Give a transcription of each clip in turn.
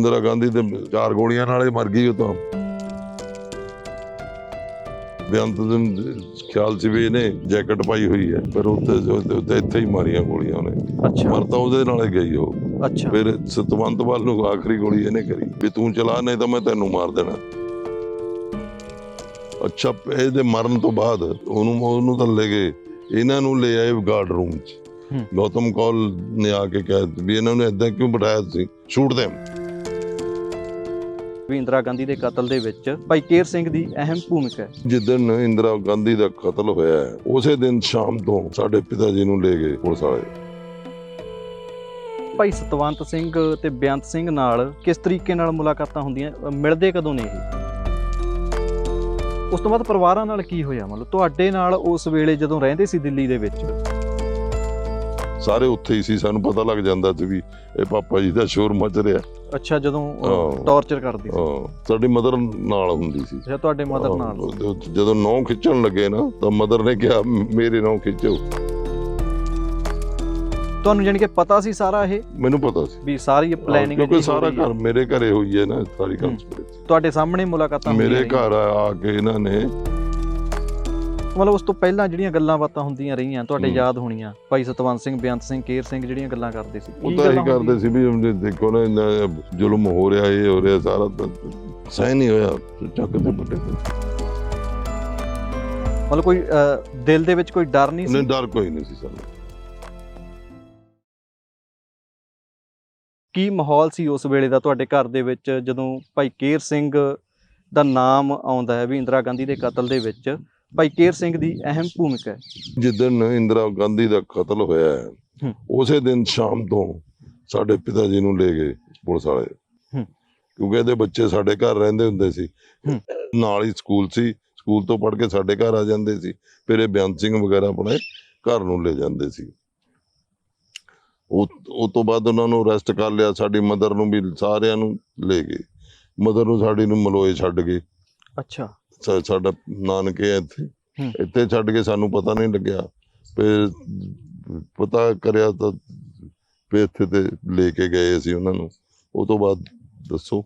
ਇੰਦਰਾ ਗਾਂਧੀ ਦੇ ਚਾਰ ਗੋਲੀਆਂ ਨਾਲੇ ਮਰ ਗਈ ਉਹ ਤਾਂ। ਬੇਅੰਤ ਦੇ ਖਿਆਲ ਸੀ ਵੀ ਇਹਨੇ ਜੈਕਟ ਪਾਈ ਹੋਈ ਹੈ ਪਰ ਉੱਤੇ ਉੱਤੇ- ਇੱਥੇ ਹੀ ਮਾਰੀਆਂ ਗੋਲੀਆਂ ਉਹਨੇ। ਅੱਛਾ। ਮਰ ਤਾਂ ਉਹਦੇ ਨਾਲ ਹੀ ਗਈ ਉਹ। ਅੱਛਾ। ਫਿਰ ਸਤਵੰਤ ਵੱਲ ਨੂੰ ਆਖਰੀ ਗੋਲੀ ਇਹਨੇ ਕਰੀ ਵੀ ਤੂੰ ਚਲਾ ਨਹੀਂ ਤਾਂ ਮੈਂ ਤੈਨੂੰ ਮਾਰ ਦੇਣਾ। ਅੱਛਾ ਇਹਦੇ ਮਰਨ ਤੋਂ ਬਾਅਦ ਉਹਨੂੰ ਉਹਨੂੰ ਤਾਂ ਲੈ ਗਏ ਇਹਨਾਂ ਨੂੰ ਲੈ ਆਏ ਗਾਰਡ ਰੂਮ 'ਚ। ਹੂੰ। ਗੌਤਮ ਕੌਲ ਨੇ ਆ ਕੇ ਕਿਹਾ ਵੀ ਇਹਨਾਂ ਨੇ ਇਦਾਂ ਕਿਉਂ ਬਿਠਾਇਆ ਸੀ ਸ਼ੂਟ them ਵੀ ਇੰਦਰਾ ਗਾਂਧੀ ਦੇ ਕਤਲ ਦੇ ਵਿੱਚ ਭਾਈ ਕੇਰ ਸਿੰਘ ਦੀ ਅਹਿਮ ਭੂਮਿਕਾ ਹੈ। ਜਿੱਦਣ ਇੰਦਰਾ ਗਾਂਧੀ ਦਾ ਕਤਲ ਹੋਇਆ ਹੈ, ਉਸੇ ਦਿਨ ਸ਼ਾਮ ਤੋਂ ਸਾਡੇ ਪਿਤਾ ਜੀ ਨੂੰ ਲੈ ਗਏ ਪੁਲਿਸ ਵਾਲੇ। ਭਾਈ ਸਤਵੰਤ ਸਿੰਘ ਤੇ ਬੇਅੰਤ ਸਿੰਘ ਨਾਲ ਕਿਸ ਤਰੀਕੇ ਨਾਲ ਮੁਲਾਕਾਤਾਂ ਹੁੰਦੀਆਂ ਮਿਲਦੇ ਕਦੋਂ ਨੇ ਇਹ? ਉਸ ਤੋਂ ਬਾਅਦ ਪਰਿਵਾਰਾਂ ਨਾਲ ਕੀ ਹੋਇਆ? ਮਤਲਬ ਤੁਹਾਡੇ ਨਾਲ ਉਸ ਵੇਲੇ ਜਦੋਂ ਰਹਿੰਦੇ ਸੀ ਦਿੱਲੀ ਦੇ ਵਿੱਚ? ਸਾਰੇ ਉੱਥੇ ਹੀ ਸੀ ਸਾਨੂੰ ਪਤਾ ਲੱਗ ਜਾਂਦਾ ਸੀ ਵੀ ਇਹ ਪਾਪਾ ਜੀ ਦਾ ਸ਼ੋਰ ਮਚ ਰਿਹਾ। ਅੱਛਾ ਜਦੋਂ ਹਾਂ। ਟੌਰਚਰ ਕਰਦੇ ਸੀ। ਹਾਂ, ਸਾਡੀ ਮਦਰ ਨਾਲ ਹੁੰਦੀ ਸੀ। ਅੱਛਾ ਤੁਹਾਡੇ ਮਦਰ ਨਾਲ ਹਾਂ, ਜਦੋਂ ਨੌ ਖਿੱਚਣ ਲੱਗੇ ਨਾ ਤਾਂ ਮਦਰ ਨੇ ਕਿਹਾ ਮੇਰੇ ਨੌ ਖਿੱਚੋ। ਤੁਹਾਨੂੰ ਜਾਣੀ ਕਿ ਪਤਾ ਸੀ ਸਾਰਾ ਇਹ? ਮੈਨੂੰ ਪਤਾ ਸੀ। ਵੀ ਸਾਰੀ ਪਲੈਨਿੰਗ ਕਿਉਂਕਿ ਸਾਰਾ ਘਰ ਮੇਰੇ ਘਰੇ ਹੋਈ ਹੈ ਨਾ ਸਾਰੀ ਕੰਸਪੀਰੇਸੀ ਤੁਹਾਡੇ ਸਾਹਮਣੇ ਮੁਲਾਕਾਤਾਂ ਮੇਰੇ ਹੁੰਦੀਆਂ ਘਰ ਆ ਆ ਕੇ ਇਹਨਾਂ ਨੇ। ਮਤਲਬ ਉਸ ਤੋਂ ਪਹਿਲਾਂ ਜਿਹੜੀਆਂ ਗੱਲਾਂ ਬਾਤਾਂ ਹੁੰਦੀਆਂ ਰਹੀਆਂ ਤੁਹਾਡੇ। ਯਾਦ ਹੋਣੀਆਂ ਭਾਈ ਸਤਵੰਤ ਸਿੰਘ ਬੇਅੰਤ ਸਿੰਘ ਕੇਰ ਸਿੰਘ ਜਿਹੜੀਆਂ ਗੱਲਾਂ ਕਰਦੇ ਸੀ। ਉਹ ਤਾਂ ਇਹੀ ਕਰਦੇ ਸੀ ਵੀ ਹੁਣ ਦੇਖੋ ਨਾ ਇੰਨਾ ਜ਼ੁਲਮ ਹੋ ਰਿਹਾ ਇਹ ਹੋ ਰਿਹਾ ਸਾਰਾ ਸਹਿ ਨਹੀਂ ਹੋਇਆ ਚੱਕ ਤੇ ਵੱਡੇ ਤੇ। ਮਤਲਬ ਕੋਈ ਦਿਲ ਦੇ ਵਿੱਚ ਕੋਈ ਡਰ ਨਹੀਂ ਨਹੀਂ ਸੀ ਡਰ ਕੋਈ ਨਹੀਂ ਸੀ ਸਾਨੂੰ। ਕੀ ਮਾਹੌਲ ਸੀ ਉਸ ਵੇਲੇ ਦਾ ਤੁਹਾਡੇ ਘਰ ਦੇ ਵਿੱਚ ਜਦੋਂ ਭਾਈ ਕੇਰ ਸਿੰਘ ਦਾ ਨਾਮ ਆਉਂਦਾ ਹੈ ਵੀ ਇੰਦਰਾ ਗਾਂਧੀ ਦੇ ਕਤਲ ਦੇ ਵਿੱਚ? ਭਾਈ ਕੇਰ ਸਿੰਘ ਦੀ ਅਹਿਮ ਭੂਮਿਕਾ ਹੈ। ਜਿੱਦਣ ਇੰਦਰਾ ਗਾਂਧੀ ਦਾ ਕਤਲ ਹੋਇਆ ਹੈ। ਉਸੇ ਦਿਨ ਸ਼ਾਮ ਤੋਂ ਸਾਡੇ ਪਿਤਾ ਜੀ ਨੂੰ ਲੈ ਗਏ ਪੁਲਿਸ ਵਾਲੇ। ਕਿਉਂਕਿ ਇਹਦੇ ਬੱਚੇ ਸਾਡੇ ਘਰ ਰਹਿੰਦੇ ਹੁੰਦੇ ਸੀ। ਨਾਲ ਹੀ ਸਕੂਲ ਸੀ ਸਕੂਲ ਤੋਂ ਪੜ੍ਹ ਕੇ ਸਾਡੇ ਘਰ ਆ ਜਾਂਦੇ ਸੀ। ਫਿਰ ਇਹ ਬੇਅੰਤ ਸਿੰਘ ਵਗੈਰਾ ਆਪਣੇ ਘਰ ਨੂੰ ਲੈ ਜਾਂਦੇ ਸੀ। ਉਹ ਉਹ ਤੋਂ ਬਾਅਦ ਉਹਨਾਂ ਨੂੰ ਅਰੈਸਟ ਕਰ ਲਿਆ ਸਾਡੀ ਮਦਰ ਨੂੰ ਵੀ ਸਾਰਿਆਂ ਨੂੰ ਲੈ ਗਏ। ਮਦਰ ਨੂੰ ਸਾਡੀ ਨੂੰ ਮਲੋਏ ਛੱਡ ਗਏ। ਅੱਛਾ। ਸਾ- ਸਾਡਾ ਨਾਨਕੇ ਆ ਇੱਥੇ। ਹੂੰ। ਇੱਥੇ ਛੱਡ ਕੇ ਸਾਨੂੰ ਪਤਾ ਨਹੀਂ ਲੱਗਿਆ। ਫਿਰ ਪਤਾ ਕਰਿਆ ਤਾਂ ਫਿਰ ਇੱਥੇ ਤੇ ਲੈ ਕੇ ਗਏ ਅਸੀਂ ਉਹਨਾਂ ਨੂੰ। ਉਹ ਤੋਂ ਬਾਅਦ ਦੱਸੋ।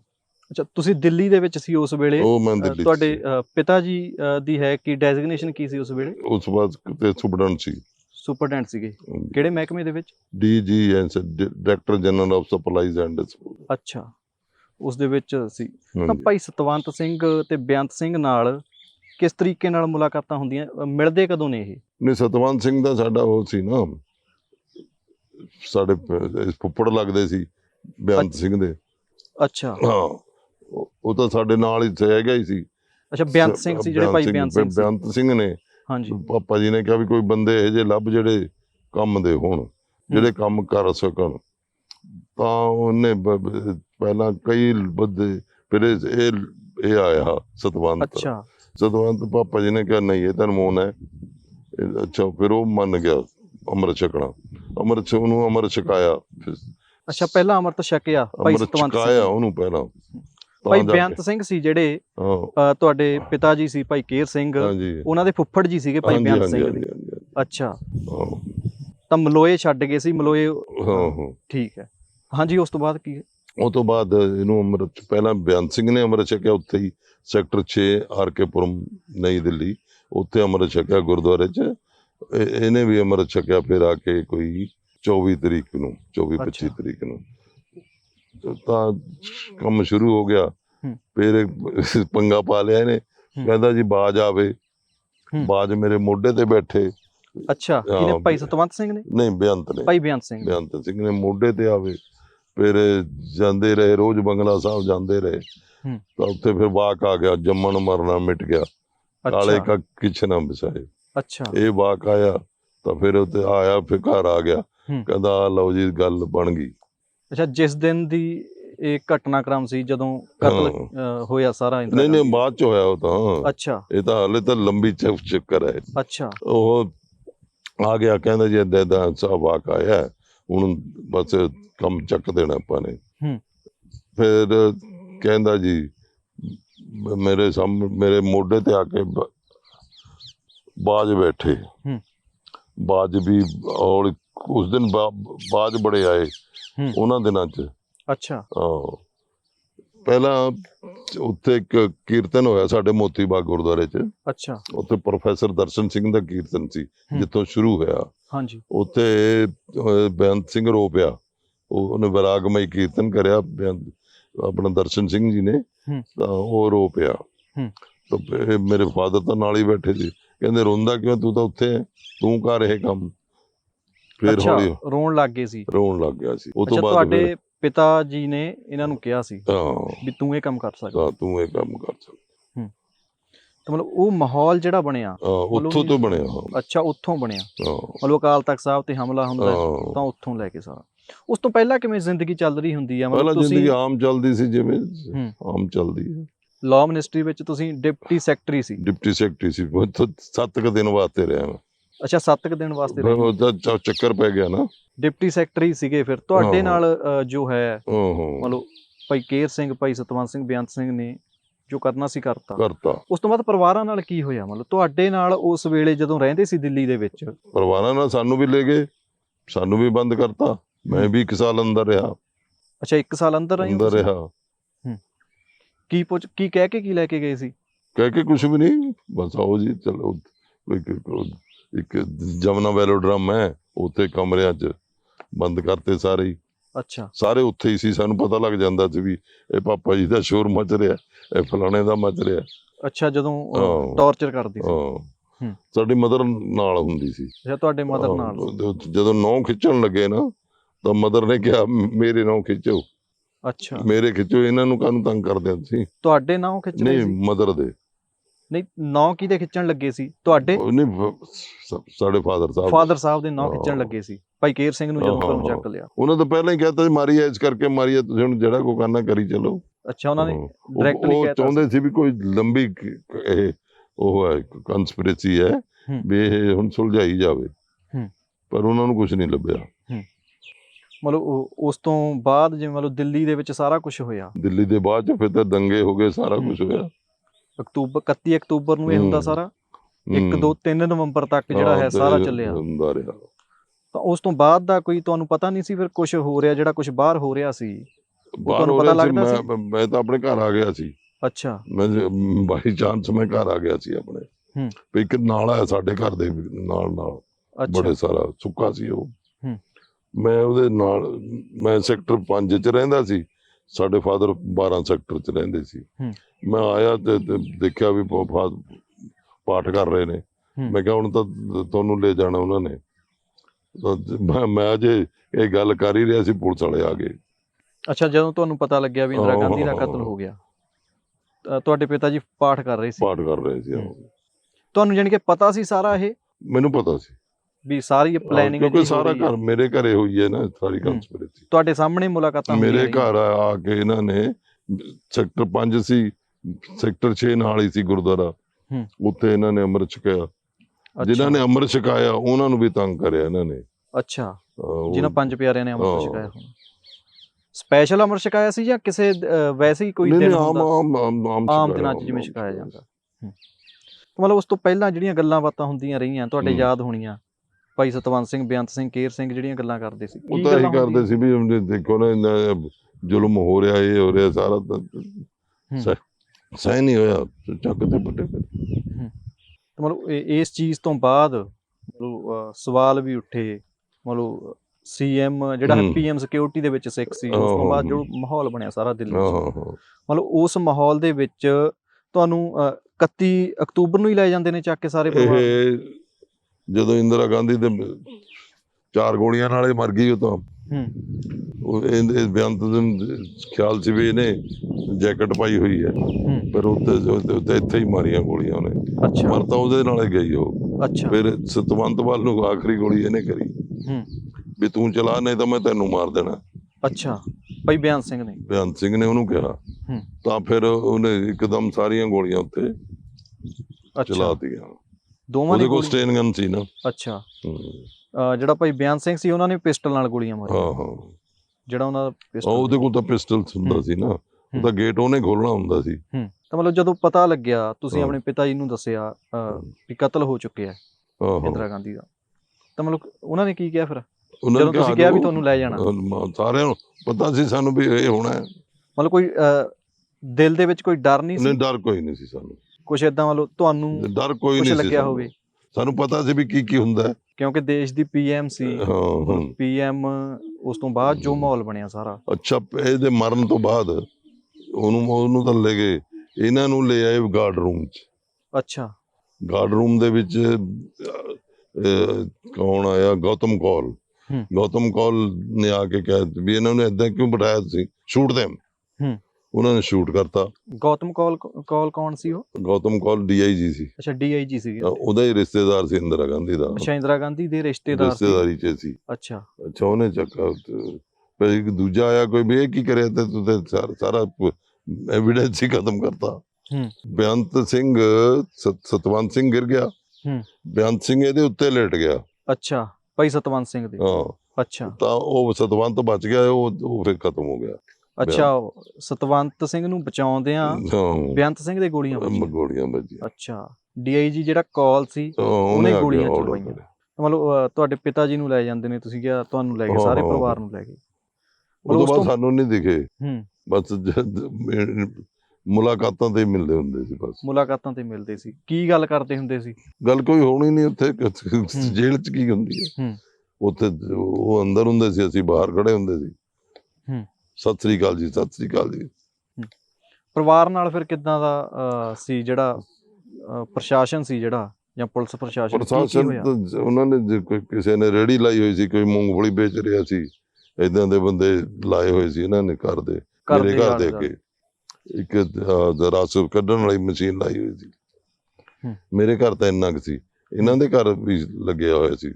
ਅੱਛਾ ਤੁਸੀਂ ਦਿੱਲੀ ਦੇ ਵਿੱਚ ਸੀ ਉਸ ਵੇਲੇ। ਉਹ ਮੈਂ ਅ, ਦਿੱਲੀ 'ਚ ਤੁਹਾਡੇ ਸੀ। ਅ, ਪਿਤਾ ਜੀ ਅ, ਦੀ ਹੈ ਕੀ ਡੈਜ਼ਿਗਨੇਸ਼ਨ ਕੀ ਸੀ ਉਸ ਵੇਲੇ? ਉਸ ਤੋਂ ਬਾਅਦ ਤੇ ਸੁਪਰਡੈਂਟ ਸੀ। ਸੁਪਰਡੈਂਟ ਸੀਗੇ। ਕਿਹੜੇ ਮਹਿਕਮੇ ਦੇ ਵਿੱਚ? D G and director general of supplies and ਅੱਛਾ। ਉਸ ਦੇ ਵਿੱਚ ਸੀ। ਤਾਂ ਭਾਈ ਸਤਵੰਤ ਸਿੰਘ ਤੇ ਬੇਅੰਤ ਸਿੰਘ ਨਾਲ ਕਿਸ ਤਰੀਕੇ ਨਾਲ ਮੁਲਾਕਾਤਾਂ ਹੁੰਦੀਆਂ ਮਿਲਦੇ ਕਦੋਂ ਨੇ ਇਹ? ਨੇ ਸਤਵੰਤ ਸਿੰਘ ਦਾ ਸਾਡਾ ਉਹ ਸੀ ਨਾ ਸਾਡੇ ਫੁੱਫੜ ਲੱਗਦੇ ਸੀ ਬੇਅੰਤ ਸਿੰਘ ਦੇ। ਅੱਛਾ। ਹਾਂ ਉਹ- ਤਾਂ ਸਾਡੇ ਨਾਲ ਹੀ ਹੈਗਾ ਹੀ ਸੀ। ਅੱਛਾ ਬੇਅੰਤ ਸਿੰਘ ਸੀ ਜਿਹੜੇ ਭਾਈ ਬੇਅੰਤ ਸਿੰਘ ਸੀ। ਬੇਅੰਤ ਸਿੰਘ ਨੇ। ਹਾਂਜੀ। ਪਾਪਾ ਜੀ ਨੇ ਕਿਹਾ ਵੀ ਕੋਈ ਬੰਦੇ ਇਹੋ ਜਿਹੇ ਲੱਭ ਜਿਹੜੇ ਕੰਮ ਦੇ ਹੋਣ ਜਿਹੜੇ ਕੰਮ ਕਰ ਸਕਣ। ਤਾਂ ਉਹਨੇ ਪਹਿਲਾਂ ਕਈ ਬੰਦੇ ਫਿਰ ਇਹ ਆਇਆ ਸਤਵੰਤ। ਅੱਛਾ। ਸਤਵੰਤ ਪਾਪਾ ਜੀ ਨੇ ਕਿਹਾ ਨਹੀਂ ਇਹ ਤਾਂ ਅਨਮੋਲ ਹੈ। ਅੱਛਾ ਫਿਰ ਉਹ ਮੰਨ ਗਿਆ ਅੰਮ੍ਰਿਤ ਛਕਣਾ। ਅੰਮ੍ਰਿਤ ਛਕ ਉਹਨੂੰ ਅੰਮ੍ਰਿਤ ਛਕਾਇਆ ਅੱਛਾ ਪਹਿਲਾਂ ਅਮਰਤ ਛਕਿਆ ਭਾਈ ਸਤਵੰਤ ਛਕਾਇਆ ਉਹਨੂੰ ਪਹਿਲਾਂ। ਭਾਈ ਬੇਅੰਤ ਸਿੰਘ ਸੀ ਜਿਹੜੇ ਤੁਹਾਡੇ ਪਿਤਾ ਜੀ ਸੀ ਭਾਈ ਕੇਰ ਸਿੰਘ। ਉਹਨਾਂ ਦੇ ਫੁੱਫੜ ਜੀ ਸੀਗੇ ਭਾਈ ਬੇਅੰਤ ਸਿੰਘ ਦੇ। ਅੱਛਾ। ਤਾਂ ਮਲੋਏ ਛੱਡ ਗਏ ਸੀ ਮਲੋਏ ਹਾਂ ਹਾਂ। ਠੀਕ ਹੈ। ਹਾਂਜੀ ਉਸ ਤੋਂ ਬਾਅਦ ਕੀ ਹੈ? ਉਹ ਤੋਂ ਬਾਅਦ ਇਹਨੂੰ ਅੰਮ੍ਰਿਤ ਪਹਿਲਾਂ ਬਿਆਨ ਸਿੰਘ ਨੇ ਅੰਮ੍ਰਿਤ ਛਕਿਆ ਉੱਥੇ ਹੀ ਸੈਕਟਰ 6 ਆਰ ਕੇ ਪੁਰਮ ਨਈ ਦਿੱਲੀ ਉੱਥੇ ਅੰਮ੍ਰਿਤ ਛਕਿਆ ਗੁਰਦੁਆਰੇ 'ਚ ਇਹ- ਇਹਨੇ ਵੀ ਅੰਮ੍ਰਿਤ ਛਕਿਆ ਫਿਰ ਆ ਕੇ ਕੋਈ 24 ਤਰੀਕ ਨੂੰ 24 25 ਅੱਛਾ। ਤਰੀਕ ਨੂੰ ਤਾਂ ਕੰਮ ਸ਼ੁਰੂ ਹੋ ਗਿਆ। ਫਿਰ ਪੰਗਾ ਪਾ ਲਿਆ ਇਹਨੇ। ਕਹਿੰਦਾ ਜੀ ਬਾਜ ਆਵੇ। ਬਾਜ ਮੇਰੇ ਮੋਢੇ ਤੇ ਬੈਠੇ ਅੱਛਾ ਕਿਹਨੇ ਹਾਂ, ਭਾਈ ਸਤਵੰਤ ਸਿੰਘ ਨੇ ਨਹੀਂ ਬੇਅੰਤ ਨੇ ਭਾਈ ਬੇਅੰਤ ਸਿੰਘ ਨੇ। ਬੇਅੰਤ ਸਿੰਘ ਨੇ ਮੋਢੇ ਤੇ ਆਵੇ ਫਿਰ ਜਾਂਦੇ ਰਹੇ ਰੋਜ਼ ਬੰਗਲਾ ਸਾਹਿਬ ਜਾਂਦੇ ਰਹੇ। ਤਾਂ ਉੱਥੇ ਫਿਰ ਵਾਕ ਆ ਗਿਆ ਜੰਮਣ ਮਰਨਾ ਮਿਟ ਗਿਆ। ਕਾਲੇ ਕਾ ਕਿਛ ਨਾ ਵਿਸਾਏ ਅੱਛਾ। ਇਹ ਵਾਕ ਆਇਆ ਤਾਂ ਫਿਰ ਉੱਥੇ ਆਇਆ ਫਿਰ ਘਰ ਆ ਗਿਆ। ਕਹਿੰਦਾ ਲਓ ਜੀ ਗੱਲ ਬਣ ਗਈ। ਅੱਛਾ ਜਿਸ ਦਿਨ ਦੀ ਇਹ ਘਟਨਾਕ੍ਰਮ ਸੀ ਜਦੋਂ ਕਤਲ ਹੋਇਆ ਸਾਰਾ ਇੰਦਰਾ ਨਹੀਂ ਨਹੀਂ। ਬਾਅਦ ਚ ਹੋਇਆ ਉਹ ਤਾਂ। ਅੱਛਾ। ਇਹ ਤਾਂ ਹਲੇ ਤਾਂ ਲੰਬੀ ਚੱਕ ਚੱਕਰ ਹੈ। ਅੱਛਾ। ਉਹ ਆ ਗਿਆ ਕਹਿੰਦਾ ਜੀ ਏਦਾਂ ਏਦਾਂ ਸਾ ਵਾਕ ਆਇਆ। ਹੁਣ ਬਸ ਕੰਮ ਚੱਕ ਦੇਣਾ ਆਪਾਂ ਨੇ। ਹੂੰ। ਫਿਰ ਕਹਿੰਦਾ ਜੀ ਮੇਰੇ ਸਾਹਮਣੇ ਮੇਰੇ ਮੋਢੇ ਤੇ ਆ ਕੇ ਬਾਜ ਬੈਠੇ। ਹੂੰ। ਬਾਜ ਵੀ ਔਰ ਉਸ ਦਿਨ ਬਾਜ ਬੜੇ ਆਏ ਹੂੰ। ਉਹਨਾਂ ਦਿਨਾਂ ਚ। ਅੱਛਾ। ਆਹੋ। ਪਹਿਲਾਂ ਉੱਥੇ ਇੱਕ ਕੀਰਤਨ ਹੋਇਆ ਸਾਡੇ ਮੋਤੀ ਬਾਗ ਗੁਰਦੁਆਰੇ 'ਚ। ਅੱਛਾ। ਉੱਥੇ ਪ੍ਰੋਫੈਸਰ ਦਰਸ਼ਨ ਸਿੰਘ ਦਾ ਕੀਰਤਨ ਸੀ ਹੂੰ। ਜਿੱਥੋਂ ਸ਼ੁਰੂ ਹੋਇਆ। ਹਾਂਜੀ। ਉੱਥੇ ਬੇਅੰਤ ਸਿੰਘ ਰੋ ਪਿਆ। ਉਹ ਉਹਨੇ ਵਿਰਾਗਮਈ ਕੀਰਤਨ ਕਰਿਆ ਆਪਣਾ ਦਰਸ਼ਨ ਸਿੰਘ ਜੀ ਨੇ ਹੂੰ। ਤਾਂ ਉਹ ਰੋ ਪਿਆ। ਹੂੰ। ਤਾਂ ਮੇਰੇ ਫਾਦਰ ਤਾਂ ਨਾਲ ਹੀ ਬੈਠੇ ਸੀ। ਕਹਿੰਦੇ ਰੋਂਦਾ ਕਿਉਂ? ਤੂੰ ਤਾਂ ਉੱਥੇ ਹੈ ਤੂੰ ਕਰ ਇਹ ਕੰਮ। ਫਿਰ ਹੌਲੀ ਰੋਣ ਲੱਗ ਗਏ ਸੀ। ਰੋਣ ਲੱਗ ਗਿਆ ਸੀ। ਅੱਛਾ ਤੋਂ ਬਾਅਦ ਤੁਹਾਡੇ ਪਿਤਾ ਜੀ ਨੇ ਇਹਨਾਂ ਨੂੰ ਕਿਹਾ ਸੀ ਹਾਂ। ਵੀ ਤੂੰ ਇਹ ਕੰਮ ਕਰ ਸਕਦਾ। ਤਾਂ ਤੂੰ ਇਹ ਕੰਮ ਕਰ ਸਕਦਾ। ਤਾਂ ਮਤਲਬ ਉਹ ਮਾਹੌਲ ਜਿਹੜਾ ਬਣਿਆ ਹਾਂ ਉੱਥੋਂ ਤੋਂ ਬਣਿਆ ਹਾਂ। ਅੱਛਾ ਉੱਥੋਂ ਬਣਿਆ। ਹਾਂ। ਮਤਲਬ ਅਕਾਲ ਤਖਤ ਸਾਹਿਬ ਤੇ ਹਮਲਾ ਹੁੰਦਾ ਹੈ, ਹਾਂ। ਤਾਂ ਉੱਥੋਂ ਲੈ ਕੇ ਸਾਰਾ। ਉਸ ਤੋਂ ਪਹਿਲਾਂ ਕਿਵੇਂ ਜ਼ਿੰਦਗੀ ਚੱਲ ਰਹੀ ਹੁੰਦੀ ਆ? ਪਹਿਲਾਂ ਜ਼ਿੰਦਗੀ ਆਮ ਚੱਲਦੀ ਸੀ ਜਿਵੇਂ ਹੂੰ। ਆਮ ਚੱਲਦੀ ਹੈ ਲਾਅ ਮਿਨਿਸਟਰੀ ਵਿੱਚ ਤੁਸੀਂ ਡਿਪਟੀ ਸੈਕਟਰੀ ਸੀ। ਡਿਪਟੀ ਸੈਕਟਰੀ ਸੀ। ਮੈਂ ਤਾਂ ਸੱਤ ਕੁ ਦਿਨ ਵਾਸਤੇ ਰਿਹਾ ਮੈਂ। ਅੱਛਾ 7 ਦਿਨ ਵਾਸਤੇ ਫਿਰ ਰਹੇ। ਉਹਦਾ ਚ- ਚੱਕਰ ਪੈ ਗਿਆ ਨਾ। ਡਿਪਟੀ ਸੈਕਟਰੀ ਸੀਗੇ ਫਿਰ। ਤੁਹਾਡੇ ਹਾਂ। ਨਾਲ ਅ, ਜੋ ਹੈ ਹਾਂ ਮਤਲਬ ਭਾਈ ਕੇਰ ਸਿੰਘ ਭਾਈ ਸਤਵੰਤ ਸਿੰਘ ਬੇਅੰਤ ਸਿੰਘ ਨੇ ਜੋ ਕਰਨਾ ਸੀ ਕਰਤਾ। ਕਰਤਾ। ਉਸ ਤੋਂ ਬਾਅਦ ਪਰਿਵਾਰਾਂ ਨਾਲ ਕੀ ਹੋਇਆ? ਮਤਲਬ ਤੁਹਾਡੇ ਨਾਲ ਉਸ ਵੇਲੇ ਜਦੋਂ ਰਹਿੰਦੇ ਸੀ ਦਿੱਲੀ ਦੇ ਵਿੱਚ? ਪਰਿਵਾਰਾਂ ਨਾਲ ਸਾਨੂੰ ਵੀ ਲੈ ਗਏ ਸਾਨੂੰ ਵੀ ਬੰਦ ਕਰਤਾ। ਮੈਂ ਵੀ ਇੱਕ ਸਾਲ ਅੰਦਰ ਰਿਹਾ। ਅੱਛਾ 1 ਸਾਲ ਅੰਦਰ ਰਹੇ ਅੰਦਰ? ਰਿਹਾ। ਕੀ ਪੁੱਛ ਕੀ ਕਹਿ ਕੇ ਕੀ ਲੈ ਕੇ ਗਏ ਸੀ? ਕਹਿ ਕੇ ਕੁਝ ਵੀ ਨਹੀਂ ਬਸ ਆਓ ਜੀ ਚਲੋ। ਇੱਕ ਇੱਕ ਜਮਨਾ ਵੈਲੋਡਰਮ ਹੈ ਉੱਥੇ ਕਮਰਿਆਂ 'ਚ ਬੰਦ ਕਰਤੇ ਸਾਰੇ ਅੱਛਾ। ਸਾਰੇ ਉੱਥੇ ਹੀ ਸੀ ਸਾਨੂੰ ਪਤਾ ਲੱਗ ਜਾਂਦਾ ਸੀ ਵੀ ਇਹ ਪਾਪਾ ਜੀ ਦਾ ਸ਼ੋਰ ਮਚ ਰਿਹਾ ਇਹ ਫਲਾਣੇ ਦਾ ਮਚ ਰਿਹਾ। ਅੱਛਾ ਜਦੋਂ। ਟੌਰਚਰ ਕਰਦੀ ਸੀ। ਸਾਡੀ ਮਦਰ ਨਾਲ ਹੁੰਦੀ ਸੀ। ਅੱਛਾ ਤੁਹਾਡੇ ਮਦਰ ਨਾਲ। ਜਦੋਂ ਨੌ ਖਿੱਚਣ ਲੱਗੇ ਨਾ ਤਾਂ ਮਦਰ ਨੇ ਕਿਹਾ ਮੇਰੇ ਨੌ ਖਿੱਚੋ। ਅੱਛਾ। ਮੇਰੇ ਖਿੱਚੋ ਇਹਨਾਂ ਨੂੰ ਕਾਹਨੂੰ ਤੰਗ ਕਰਦੇ ਹੋ ਤੁਸੀਂ? ਤੁਹਾਡੇ ਨਾਂ ਖਿੱਚ ਰਹੇ ਨਹੀਂ ਸੀ? ਮਦਰ ਦੇ। ਨਹੀਂ ਨਾਂ ਕਿਹਦੇ ਖਿੱਚਣ ਲੱਗੇ ਸੀ? ਤੁਹਾਡੇ? ਉਹ ਨਹੀਂ ਵ- ਸ- ਸਾਡੇ ਫਾਦਰ ਸਾਹਿਬ। ਫਾਦਰ ਸਾਹਿਬ ਦੇ ਨਾਂ ਖਿੱਚਣ। ਲੱਗੇ ਸੀ। ਭਾਈ ਕੇਰ ਸਿੰਘ ਨੂੰ ਜਦੋਂ ਹਾਂ। ਚੱਕ ਲਿਆ। ਉਹਨਾਂ ਤਾਂ ਪਹਿਲਾਂ ਹੀ ਕਹਿਤਾ ਸੀ ਮਾਰੀ ਐ ਇਸ ਕਰਕੇ ਮਾਰੀ ਐ ਤੁਸੀਂ ਹੁਣ ਜਿਹੜਾ ਕੋ ਕਰਨਾ ਕਰੀ ਚੱਲੋ। ਅੱਛਾ ਉਹਨਾਂ ਨੇ ਹਾਂ। ਉਹ- ਉਹ ਕਹਿਤਾ ਚਾਹੁੰਦੇ ਸੀ ਵੀ ਕੋਈ ਲੰਬੀ ਕ- ਕ- ਇਹ ਉਹ ਹੈ ਕਨਸਪੀਰੇਸੀ ਹੈ ਹੂੰ। ਵੀ ਇਹ ਹੁਣ ਸੁਲਝਾਈ ਜਾਵੇ। ਹੂੰ। ਪਰ ਉਹਨਾਂ ਨੂੰ ਕੁਝ ਨਹੀਂ ਲੱਭਿਆ। ਮਤਲਬ ਉਸ ਤੋਂ ਬਾਅਦ ਜਿਵੇਂ ਮਤਲਬ ਦਿੱਲੀ ਦੇ ਵਿੱਚ ਸਾਰਾ ਕੁਝ ਹੋਇਆ। ਦਿੱਲੀ ਦੇ ਬਾਅਦ ਚ ਫਿਰ ਤਾਂ ਦੰਗੇ ਹੋ ਗਏ ਸਾਰਾ। ਕੁਝ ਹੋਇਆ। ਅਕਤੂਬਰ 31 ਅਕਤੂਬਰ ਨੂੰ ਇਹ ਹੁੰਦਾ। ਸਾਰਾ। 1 ਹੂੰ। 2 3 ਨਵੰਬਰ ਤੱਕ ਜਿਹੜਾ ਹੈ ਸਾਰਾ ਚੱਲਿਆ। ਹੁੰਦਾ ਰਿਹਾ। ਤਾਂ ਉਸ ਤੋਂ ਬਾਅਦ ਦਾ ਕੋਈ ਤੁਹਾਨੂੰ ਪਤਾ ਨਹੀਂ ਸੀ ਫਿਰ ਕੁਝ ਹੋ ਰਿਹਾ ਜਿਹੜਾ ਕੁਝ ਬਾਹਰ ਹੋ ਰਿਹਾ ਸੀ? ਬਾਹਰ ਹੋ ਪਤਾ ਰਿਹਾ ਸੀ, ਮੈਂ ਤਾਂ ਆਪਣੇ ਘਰ ਆ ਗਿਆ ਸੀ। ਅੱਛਾ। ਮੈਂ ਬਾਈ ਚਾਂਸ ਮੈਂ ਘਰ ਆ ਗਿਆ ਸੀ ਆਪਣੇ। ਹੂੰ। ਵੀ ਇੱਕ ਨਾਲਾ ਹੈ ਸਾਡੇ ਘਰ ਦੇ ਨਾਲ ਨਾਲ ਬੜੇ ਸਾਰਾ ਸੁੱਕਾ ਸੀ ਉਹ। ਮੈਂ ਉਹਦੇ ਨਾਲ ਮੈਂ ਸੈਕਟਰ 5 ਚ ਰਹਿੰਦਾ ਸੀ। ਸਾਡੇ ਫਾਦਰ 12 ਸੈਕਟਰ ਚ ਰਹਿੰਦੇ ਸੀ। ਮੈਂ ਆਇਆ ਤੇ ਦੇਖਿਆ ਵੀ ਪਾਠ ਕਰ ਰਹੇ ਨੇ। ਮੈਂ ਕਿਹਾ ਹੁਣ ਤਾਂ ਤੁਹਾਨੂੰ ਲੈ ਜਾਣਾ ਉਹਨਾਂ ਨੇ। ਮੈਂ- ਮੈਂ ਅਜੇ ਇਹ ਗੱਲ ਕਰ ਹੀ ਰਿਹਾ ਸੀ ਪੁਲਿਸ ਵਾਲੇ ਆ ਗਏ। ਅੱਛਾ ਜਦੋਂ ਤੁਹਾਨੂੰ ਪਤਾ ਲੱਗਿਆ ਵੀ ਇੰਦਰਾ ਗਾਂਧੀ ਦਾ ਕਤਲ ਹਾਂ। ਗਿਆ ਤੁਹਾਡੇ ਪਿਤਾ ਜੀ ਪਾਠ ਕਰ ਰਹੇ ਸੀ। ਪਾਠ ਕਰ ਰਹੇ ਸੀ। ਤੁਹਾਨੂੰ ਜਾਣੀ ਕਿ ਪਤਾ ਸੀ ਸਾਰਾ ਇਹ? ਮੈਨੂੰ ਪਤਾ ਸੀ। ਵੀ ਸਾਰੀ ਪਲੈਨਿੰਗ ਕਿਉਂਕਿ ਸਾਰਾ ਘਰ ਮੇਰੇ ਘਰੇ ਹੋਈ ਹੈ ਨਾ ਸਾਰੀ ਹੂੰ। ਕੰਸਪੀਰੇਸੀ ਤੁਹਾਡੇ ਸਾਹਮਣੇ ਮੁਲਾਕਾਤਾਂ ਮੇਰੇ। ਘਰ ਆ ਕੇ ਇਹਨਾਂ ਨੇ ਸੈਕਟਰ 5 ਸੀ ਸੈਕਟਰ 6 ਨਾਲ ਹੀ ਸੀ ਗੁਰਦੁਆਰਾ। ਉੱਥੇ ਇਹਨਾਂ ਨੇ ਅੰਮ੍ਰਿਤ ਛਕਾਇਆ ਜਿਨ੍ਹਾਂ ਨੇ ਅੰਮ੍ਰਿਤ ਛਕਾਇਆ ਉਹਨਾਂ ਨੂੰ ਵੀ ਤੰਗ ਕਰਿਆ ਇਹਨਾਂ ਨੇ। ਅੱਛਾ। ਜਿਨ੍ਹਾਂ ਪੰਜ ਪਿਆਰਿਆਂ ਨੇ ਅੰਮ੍ਰਿਤ। ਛਕਾਇਆ ਸਪੈਸ਼ਲ ਅੰਮ੍ਰਿਤ ਛਕਾਇਆ ਸੀ ਜਾਂ ਕਿਸੇ ਵੈਸੇ ਹੀ ਕੋਈ ਦਿਨ ਨਹੀਂ ਆਮ ਹੁੰਦਾ? ਆਮ ਆਮ ਆਮ ਦਿਨਾਂ 'ਚ ਜਿਵੇਂ ਛਕਾਇਆ ਜਾਂਦਾ। ਮਤਲਬ ਉਸ ਤੋਂ ਪਹਿਲਾਂ ਜਿਹੜੀਆਂ ਗੱਲਾਂ ਬਾਤਾਂ ਹੁੰਦੀਆਂ ਰਹੀਆਂ ਤੁਹਾਡੇ। ਯਾਦ ਹੋਣੀਆਂ ਭਾਈ ਸਤਵੰਤ ਸਿੰਘ ਬੇਅੰਤ ਸਿੰਘ ਕੇਰ ਸਿੰਘ ਜਿਹੜੀਆਂ ਗੱਲਾਂ ਕਰਦੇ ਸੀ। ਉਹ ਤਾਂ ਇਹੀ ਕਰਦੇ? ਸੀ ਵੀ ਹੁਣ ਦੇਖੋ ਨਾ ਇੰਨਾ ਜ਼ੁਲਮ ਹੋ ਰਿਹਾ ਇਹ ਹੋ ਰਿਹਾ ਸਾਰਾ ਤਾਂ ਸਹਿ ਨਹੀਂ ਹੋਇਆ ਚੱਕ ਤੇ ਫਿਰ ਤਾਂ ਮਤਲਬ ਇਸ ਚੀਜ਼ ਤੋਂ ਬਾਅਦ ਮਤਲਬ ਸਵਾਲ ਵੀ ਉੱਠੇ। ਮਤਲਬ ਸੀਐਮ ਜਿਹੜਾ। ਪੀਐਮ ਸਿਕਿਉਰਿਟੀ ਦੇ ਵਿੱਚ ਸਿੱਖ ਸੀ ਉਸ ਤੋਂ ਬਾਅਦ ਜੋ ਮਾਹੌਲ ਬਣਿਆ ਸਾਰਾ ਦਿੱਲੀ ਹਾਂ 'ਚ। ਹਾਂ ਹਾਂ ਮਤਲਬ ਉਸ ਮਾਹੌਲ ਦੇ ਵਿੱਚ ਤੁਹਾਨੂੰ ਅਹ, 31 ਅਕਤੂਬਰ ਨੂੰ ਹੀ ਲੈ ਜਾਂਦੇ ਨੇ ਚੱਕ ਕੇ ਸਾਰੇ ਪਰਿਵਾਰ। ਜਦੋਂ ਇੰਦਰਾ ਗਾਂਧੀ ਦੇ ਚਾਰ ਗੋਲੀਆਂ ਨਾਲੇ ਮਰ ਗਈ ਉਹ ਤਾਂ। ਉਹ ਇਹਦੇ ਬੇਅੰਤ ਦੇ ਖਿਆਲ ਸੀ ਵੀ ਇਹਨੇ ਜੈਕਟ ਪਾਈ ਹੋਈ ਹੈ। ਪਰ ਉੱਤੇ ਉੱਤੇ- ਉੱਤੇ ਇੱਥੇ ਹੀ ਮਾਰੀਆਂ ਗੋਲੀਆਂ ਉਹਨੇ। ਅੱਛਾ। ਮਰ ਤਾਂ ਉਹਦੇ ਨਾਲੇ ਗਈ ਉਹ। ਅੱਛਾ। ਫਿਰ ਸਤਵੰਤ ਵੱਲ ਨੂੰ ਆਖਰੀ ਗੋਲੀ ਇਹਨੇ ਕਰੀ। ਹੂੰ। ਵੀ ਤੂੰ ਚਲਾ ਨਹੀਂ ਤਾਂ ਮੈਂ ਤੈਨੂੰ ਮਾਰ ਦੇਣਾ। ਅੱਛਾ। ਭਾਈ ਬਿਆਨ ਸਿੰਘ ਨੇ। ਬੇਅੰਤ ਸਿੰਘ ਨੇ ਉਹਨੂੰ ਕਿਹਾ। ਹੂੰ। ਤਾਂ ਫਿਰ ਉਹਨੇ ਇੱਕਦਮ ਸਾਰੀਆਂ ਗੋਲੀਆਂ ਉੱਤੇ ਅੱਛਾ। ਚਲਾਤੀਆਂ ਦੋਵਾਂ ਉਹਦੇ ਕੋਲ ਸਟੇਨ ਗਨ ਸੀ ਨਾ। ਅੱਛਾ। ਅਹ, ਜਿਹੜਾ ਭਾਈ ਬਿਆਨ ਸਿੰਘ ਸੀ ਉਹਨਾਂ ਨੇ ਪਿਸਟਲ ਨਾਲ ਗੋਲੀਆਂ ਮਾਰੀਆਂ। ਹਾਂ ਹਾਂ। ਜਿਹੜਾ ਉਹਨਾਂ ਦਾ ਉਹ ਪਿਸਟਲ ਉਹਦੇ ਕੋਲ ਤਾਂ ਪਿਸਟਲ ਹੁੰਦਾ। ਸੀ ਨਾ। ਉਹਦਾ ਗੇਟ ਉਹਨੇ ਖੋਲਣਾ ਹੁੰਦਾ ਸੀ। ਹੂੰ। ਤਾਂ ਮਤਲਬ ਜਦੋਂ ਪਤਾ ਲੱਗਿਆ ਤੁਸੀਂ। ਆਪਣੇ ਪਿਤਾ ਜੀ ਨੂੰ ਦੱਸਿਆ ਅਹ, ਵੀ ਕਤਲ ਹੋ ਚੁੱਕਿਆ ਹੈ ਇੰਦਰਾ ਗਾਂਧੀ ਦਾ। ਤਾਂ ਮਤਲਬ ਉਹਨਾਂ ਨੇ ਕੀ ਕਿਹਾ ਫਿਰ? ਉਹਨਾਂ ਜਦੋਂ ਨੇ ਤੁਸੀਂ ਕਿਹਾ ਵੀ। ਤੁਹਾਨੂੰ ਲੈ ਜਾਣਾ। ਸਾਰਿਆਂ ਨੂੰ ਪਤਾ ਸੀ ਸਾਨੂੰ ਵੀ ਇਹ ਹੋਣਾ ਹੈ। ਮਤਲਬ ਕੋਈ ਅਹ, ਦਿਲ ਦੇ ਵਿੱਚ ਕੋਈ ਡਰ ਨਹੀਂ ਨਹੀਂ ਸੀ ਡਰ ਕੋਈ ਨਹੀਂ ਸੀ ਸਾਨੂੰ। ਕੁਛ ਇਦਾਂ ਵੱਲੋਂ ਤੁਹਾਨੂੰ ਡਰ ਕੋਈ ਨਹੀਂ ਸੀ ਲੱਗਿਆ ਸਾਨੂੰ। ਹੋਵੇ। ਸਾਨੂੰ ਪਤਾ ਸੀ ਵੀ ਕੀ ਕੀ ਹੁੰਦਾ ਹੈ। ਕਿਉਂਕਿ ਦੇਸ਼ ਦੀ ਪੀਐਮ ਸੀ। ਹਾਂ ਹਾਂ। ਪੀਐਮ ਉਸ ਤੋਂ ਬਾਅਦ ਜੋ ਮਾਹੌਲ ਬਣਿਆ ਸਾਰਾ। ਅੱਛਾ ਇਹਦੇ ਮਰਨ ਤੋਂ ਬਾਅਦ ਉਹਨੂੰ ਉਹਨੂੰ ਤਾਂ ਲੈ ਗਏ। ਇਹਨਾਂ ਨੂੰ ਲੈ ਆਏ ਗਾਰਡ ਰੂਮ 'ਚ। ਅੱਛਾ। ਗਾਰਡ ਰੂਮ ਦੇ ਵਿੱਚ ਅਹ, ਅਹ, ਕੌਣ ਆਇਆ? ਗੌਤਮ ਕੌਲ। ਹੂੰ। ਗੌਤਮ ਕੌਲ ਨੇ ਆ ਕੇ ਕਿਹਾ ਵੀ ਇਹਨਾਂ ਨੂੰ ਇਦਾਂ ਕਿਉਂ ਬਿਠਾਇਆ ਤੁਸੀਂ? ਸ਼ੂਟ them ਹੂੰ। ਉਹਨਾਂ ਨੇ ਸ਼ੂਟ ਕਰਤਾ। ਗੌਤਮ ਕੌਲ ਕੌਲ ਕੌਣ ਸੀ ਉਹ? Gautam Kaul D I G ਸੀ। ਅੱਛਾ ਡੀਆਈਜੀ ਸੀ ਤਾਂ ਉਹਦਾ ਹੀ ਰਿਸ਼ਤੇਦਾਰ ਸੀ ਇੰਦਰਾ ਗਾਂਧੀ ਦਾ। ਅੱਛਾ ਇੰਦਰਾ ਗਾਂਧੀ ਦੇ ਰਿਸ਼ਤੇਦਾਰ ਸੀ। ਰਿਸ਼ਤੇਦਾਰੀ 'ਚ ਸੀ। ਅੱਛਾ। ਅੱਛਾ ਉਹਨੇ ਚੱਕਾ ਫਿਰ ਇੱਕ ਦੂਜਾ ਆਇਆ ਕੋਈ ਵੀ ਇਹ ਕੀ ਕਰਿਆ ਤੇ ਤੂੰ ਤੇ ਸਾਰਾ- ਐਵੀਡੈਂਸ ਹੀ ਖਤਮ ਕਰਤਾ। ਹੂੰ। ਬੇਅੰਤ ਸਿੰਘ ਸਤ- ਸਤਵੰਤ ਸਿੰਘ ਗਿਰ ਗਿਆ। ਹੂੰ। ਬੇਅੰਤ ਸਿੰਘ ਇਹਦੇ ਉੱਤੇ ਲੇਟ ਗਿਆ। ਅੱਛਾ ਭਾਈ ਸਤਵੰਤ ਸਿੰਘ ਦੇ। ਹਾਂ। ਅੱਛਾ। ਤਾਂ ਉਹ ਸਤਵੰਤ ਬਚ ਗਿਆ ਉਹ ਉਹ ਫਿਰ ਖਤਮ ਹੋ ਗਿਆ। ਅੱਛਾ ਸਤਵੰਤ ਸਿੰਘ ਨੂੰ ਬਚਾਉਂਦਿਆਂ ਹਾਂ। ਬੇਅੰਤ ਸਿੰਘ ਦੇ ਗੋਲੀਆਂ ਵੱਜੀਆਂ। ਗੋਲੀਆਂ ਵੱਜੀਆਂ। ਅੱਛਾ। ਡੀਆਈਜੀ ਜਿਹੜਾ ਕਾਲ ਸੀ ਉਹਨੇ ਗੋਲੀਆਂ ਚਲਵਾਈਆਂ। ਮਤਲਬ ਤੁਹਾਡੇ ਪਿਤਾ ਜੀ ਨੂੰ ਲੈ ਜਾਂਦੇ ਨੇ ਤੁਸੀਂ ਕਿਹਾ ਤੁਹਾਨੂੰ ਲੈ ਗਏ ਸਾਰੇ। ਪਰਿਵਾਰ ਨੂੰ ਲੈ ਗਏ। ਉਹ ਤੋਂ ਬਾਅਦ ਸਾਨੂੰ ਨਹੀਂ ਦਿਖੇ। ਹੂੰ। ਬਸ ਮੁਲਾਕਾਤਾਂ ਤੇ ਮਿਲਦੇ ਹੁੰਦੇ ਸੀ ਬਸ। ਮੁਲਾਕਾਤਾਂ ਤੇ ਮਿਲਦੇ ਸੀ। ਕੀ ਗੱਲ ਕਰਦੇ ਹੁੰਦੇ ਸੀ? ਗੱਲ ਕੋਈ ਹੋਣੀ ਨਹੀਂ ਉੱਥੇ। ਜੇਲ੍ਹ 'ਚ ਕੀ ਹੁੰਦੀ ਹੈ? ਹੂੰ। ਉੱਥੇ ਉਹ ਅੰਦਰ ਹੁੰਦੇ ਸੀ ਅਸੀਂ ਬਾਹਰ ਖੜੇ ਹੁੰਦੇ ਸੀ। ਹੂੰ। ਸਤਿ ਸ੍ਰੀ ਅਕਾਲ ਜੀ ਸਤਿ ਸ੍ਰੀ ਅਕਾਲ ਜੀ। ਪਰਿਵਾਰ ਨਾਲ ਫਿਰ ਕਿੱਦਾਂ ਦਾ ਸੀ ਜਿਹੜਾ ਪ੍ਰਸ਼ਾਸਨ ਸੀ ਜਿਹੜਾ ਜਾਂ ਪੁਲਿਸ ਪ੍ਰਸ਼ਾਸਨ ਪ੍ਰਸ਼ਾਸਨ ਉਹਨਾਂ ਨੇ ਕਿਸੇ ਨੇ ਰੇੜੀ ਲਾਈ ਹੋਈ ਸੀ ਕੋਈ ਮੂੰਗਫਲੀ ਵੇਚ ਰਿਹਾ ਸੀ ਇਦਾਂ ਦੇ ਬੰਦੇ ਲਾਏ ਹੋਏ ਸੀ ਇਹਨਾਂ ਨੇ ਘਰ ਦੇ ਘਰ ਮੇਰੇ ਦੇ ਘਰ ਦੇ। ਅੱਗੇ। ਇੱਕ ਅਹ, ਰਸ ਕੱਢਣ ਵਾਲੀ ਮਸ਼ੀਨ ਲਾਈ ਹੋਈ ਸੀ। ਮੇਰੇ ਘਰ ਤਾਂ ਇੰਨਾ ਕੁ ਸੀ। ਇਹਨਾਂ ਦੇ ਘਰ ਵੀ ਲੱਗਿਆ ਹੋਇਆ ਸੀ।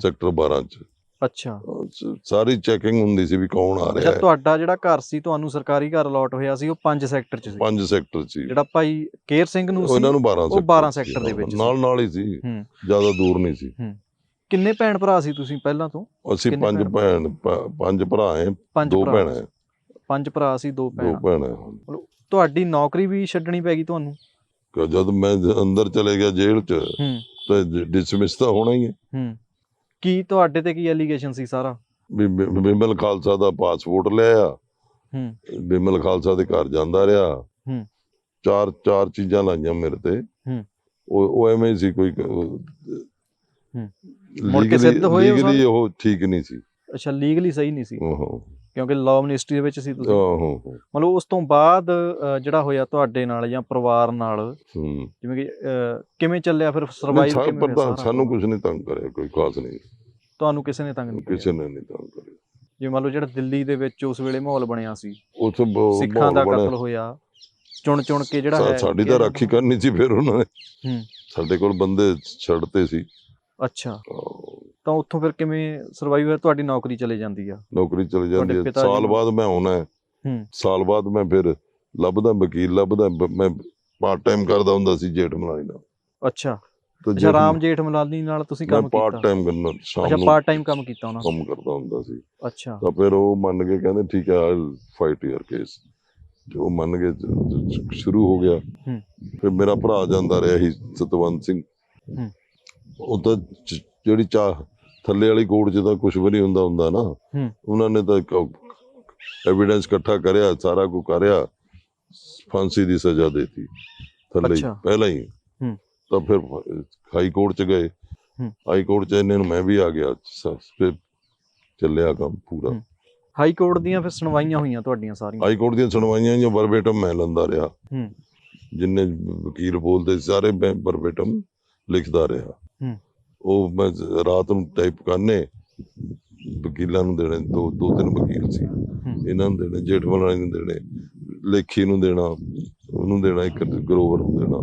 ਸੈਕਟਰ 12 ਚ। ਅੱਛਾ। ਅਹ, ਸਾਰੀ ਚੈਕਿੰਗ ਹੁੰਦੀ ਸੀ ਵੀ ਕੌਣ ਆ ਅੱਛਾ ਰਿਹਾ ਹੈ। ਤੁਹਾਡਾ ਜਿਹੜਾ ਘਰ ਸੀ ਤੁਹਾਨੂੰ ਸਰਕਾਰੀ ਘਰ ਅਲਾਟ ਹੋਇਆ ਸੀ ਉਹ 5 ਸੈਕਟਰ ਚ ਸੀ। ਪੰਜ ਸੈਕਟਰ ਸੀ। ਜਿਹੜਾ ਭਾਈ ਕੇਰ ਸਿੰਘ ਨੂੰ ਸੀ ਉਹਨਾਂ ਨੂੰ 12 ਉਹ 12 ਸੀ, ਸੈਕਟਰ ਦੇ ਵਿੱਚ ਸੀ। ਨਾਲ ਨਾਲ ਹੀ ਸੀ ਹੂੰ। ਜ਼ਿਆਦਾ ਦੂਰ ਨਹੀਂ ਸੀ। ਕਿੰਨੇ ਭੈਣ ਭਰਾ ਸੀ ਤੁਸੀਂ ਪਹਿਲਾਂ ਤੋਂ? ਅਸੀਂ ਕਿੰਨੇ ਪੰਜ ਭੈਣ? ਪ- ਪੰਜ ਭਰਾ ਹੈ ਪੰਜ ਦੋ ਭਰਾ ਭੈਣਾਂ। ਹੈ, ਪੰਜ ਭਰਾ ਸੀ ਦੋ ਦੋ ਭੈਣਾਂ। ਭੈਣਾਂ ਹਨ। ਤੁਹਾਡੀ ਨੌਕਰੀ ਵੀ ਛੱਡਣੀ ਪੈ ਗਈ ਤੁਹਾਨੂੰ? ਕਿ ਜਦ ਮੈਂ ਜ- ਅੰਦਰ ਚਲੇ ਗਿਆ ਜੇਲ੍ਹ ਚ ਹੂੰ। ਤਾਂ ਡਿਸਮਿਸ ਤਾਂ ਹੋਣਾ ਹੀ ਹੈ। ਹੂੰ। ਕੀ ਤੁਹਾਡੇ ਤੇ ਕੀ ਐਲੀਗੇਸ਼ਨ ਸੀ ਸਾਰਾ? ਵੀ ਬਿ- ਬਿਮਲ ਖਾਲਸਾ ਦਾ ਪਾਸਪੋਰਟ ਲਿਆ ਹੂੰ। ਬਿਮਲ ਖਾਲਸਾ ਦੇ ਘਰ ਜਾਂਦਾ ਰਿਹਾ। ਹੂੰ। ਚਾਰ ਚਾਰ ਚੀਜ਼ਾਂ ਲਾਈਆਂ ਮੇਰੇ ਤੇ। ਹੂੰ। ਉਹ ਉਹ ਐਵੇਂ ਹੀ ਸੀ ਕੋਈ ਮੁੜ ਕੇ ਸਿੱਧ ਹੋਏ ਉਹ ਠੀਕ ਨਹੀਂ ਸੀ। ਅੱਛਾ ਲੀਗਲੀ ਸਹੀ ਨਹੀਂ ਸੀ। ਆਹੋ ਕਿਉਂਕਿ ਲਾਅ ਮਿਨਿਸਟਰੀ ਦੇ ਵਿੱਚ ਸੀ ਤੁਸੀਂ। ਆਹੋ ਮਤਲਬ ਉਸ ਤੋਂ ਬਾਅਦ ਅ, ਜਿਹੜਾ ਹੋਇਆ ਤੁਹਾਡੇ ਨਾਲ ਜਾਂ ਪਰਿਵਾਰ ਨਾਲ ਹੂੰ। ਜਿਵੇਂ ਕਿ ਅ, ਕਿਵੇਂ ਚੱਲਿਆ ਫਿਰ ਸਰਵਾਈਵ ਕਿਵੇਂ ਹੋਇਆ ਸਾਰਾ? ਸਾਨੂੰ ਕੁਝ ਨਹੀਂ ਤੰਗ ਕਰਿਆ ਕੋਈ ਖਾਸ ਨਹੀਂ। ਤੁਹਾਨੂੰ ਕਿਸੇ ਨੇ ਤੰਗ ਨਹੀਂ ਕਰਿਆ? ਕਿਸੇ ਨੇ ਨਹੀਂ ਤੰਗ ਕਰਿਆ। ਜਿਵੇਂ ਮੰਨ ਲਓ ਜਿਹੜਾ ਦਿੱਲੀ ਦੇ ਵਿੱਚ ਉਸ ਵੇਲੇ ਮਾਹੌਲ ਬਣਿਆ ਸੀ। ਉਸ ਸਿੱਖਾਂ ਦਾ। ਕਤਲ ਹੋਇਆ। ਚੁਣ ਚੁਣ ਕੇ ਜਿਹੜਾ ਹੈ ਸਾਡੀ ਤਾਂ ਰਾਖੀ ਕਰਨੀ ਸੀ ਫਿਰ ਉਹਨਾਂ ਨੇ। ਹੂੰ। ਸਾਡੇ ਕੋਲ ਬੰਦੇ ਛੱਡਤੇ ਸੀ। ਅੱਛਾ। ਅਹ ਤਾਂ ਉੱਥੋਂ ਫਿਰ ਕਿਵੇਂ ਸਰਵਾਈਵ ਤੁਹਾਡੀ ਨੌਕਰੀ ਚਲੇ ਜਾਂਦੀ ਆ। ਨੌਕਰੀ ਚਲੀ ਜਾਂਦੀ ਹੈ ਪਿਤਾ ਜੀ ਸਾਲ ਬਾਅਦ ਮੈਂ ਆਉਣਾ ਹੈ। ਹੂੰ। ਸਾਲ ਬਾਅਦ ਮੈਂ ਫਿਰ ਲੱਭਦਾ ਵਕੀਲ ਲੱਭਦਾ ਬ- ਮੈਂ ਪਾਰਟ ਟਾਈਮ ਕਰਦਾ ਹੁੰਦਾ ਸੀ ਜੇਠ ਮਲਾਈ ਨਾਲ। ਅੱਛਾ। ਤੇ ਅੱਛਾ ਰਾਮ ਜੇਠ ਮਲਾਨੀ ਨਾਲ ਤੁਸੀਂ ਕੰਮ ਪਾਰਟ ਕੀਤਾ? ਟਾਈਮ ਕਰਨਾ ਸ਼ਾਮ ਅੱਛਾ ਨੂੰ ਪਾਰਟ ਟਾਈਮ ਕੰਮ ਕੀਤਾ ਉਹਨਾਂ ਕੰਮ ਕਰਦਾ ਹੁੰਦਾ ਸੀ। ਅੱਛਾ। ਤਾਂ ਫਿਰ ਉਹ ਮੰਨ ਕੇ ਕਹਿੰਦੇ ਠੀਕ ਹੈ ਆਈ ਫਾਈਟ ਯਰ ਕੇਸ ਜੋ ਮੰਨ ਕੇ ਜ- ਜ- ਸ਼ੁਰੂ ਹੋ ਗਿਆ। ਹੂੰ। ਫਿਰ ਮੇਰਾ ਭਰਾ ਜਾਂਦਾ ਰਿਹਾ ਸੀ ਸਤਵੰਤ ਸਿੰਘ। ਹੂੰ। ਉਹ ਤਾਂ ਜਿਹੜੀ ਚਾਹ ਥੱਲੇ ਵਾਲੀ ਕੋਰਟ 'ਚ ਤਾਂ ਕੁਝ ਵੀ ਨਹੀਂ ਹੁੰਦਾ ਹੁੰਦਾ ਨਾ। ਉਹਨਾਂ ਨੇ ਤਾਂ ਐਵੀਡੈਂਸ ਇਕੱਠਾ ਕਰਿਆ ਸਾਰਾ ਕੁਝ ਕਰਿਆ ਫਾਂਸੀ ਦੀ ਸਜ਼ਾ ਦੇਤੀ ਥੱਲੇ। ਪਹਿਲਾਂ ਹੀ। ਤਾਂ ਫਿਰ ਹਾਈ ਕੋਰਟ 'ਚ ਗਏ। ਹਾਈ ਕੋਰਟ 'ਚ ਇਹਨੇ ਨੂੰ ਮੈਂ ਵੀ ਆ ਗਿਆ ਫਿਰ ਚੱਲਿਆ ਕੰਮ ਪੂਰਾ। ਹਾਈ ਕੋਰਟ ਦੀਆਂ ਫਿਰ ਸੁਣਵਾਈਆਂ ਹੋਈਆਂ ਤੁਹਾਡੀਆਂ ਸਾਰੀਆਂ ਹਾਈ ਕੋਰਟ ਦੀਆਂ ਸੁਣਵਾਈਆਂ ਜੋ ਵਰਬੇਟਮ ਮੈਂ ਲੰਦਾ ਰਿਹਾ ਹੂੰ। ਜਿੰਨੇ ਵਕੀਲ ਬੋਲਦੇ ਸਾਰੇ ਮੈਂ ਵਰਬੇਟਮ ਲਿਖਦਾ ਰਿਹਾ ਹੂੰ। ਉਹ ਮੈਂ ਰਾਤ ਨੂੰ ਟਾਈਪ ਕਰਨੇ ਵਕੀਲਾਂ ਨੂੰ ਦੇਣੇ ਦੋ ਦੋ ਤਿੰਨ ਵਕੀਲ ਸੀ। ਇਹਨਾਂ ਨੂੰ ਦੇਣੇ ਜੇਠਮਲਾਣੀ ਨੂੰ ਦੇਣੇ ਲੇਖੀ ਨੂੰ ਦੇਣਾ ਉਹਨੂੰ ਦੇਣਾ ਇੱਕ ਗਰੋਵਰ ਨੂੰ ਦੇਣਾ।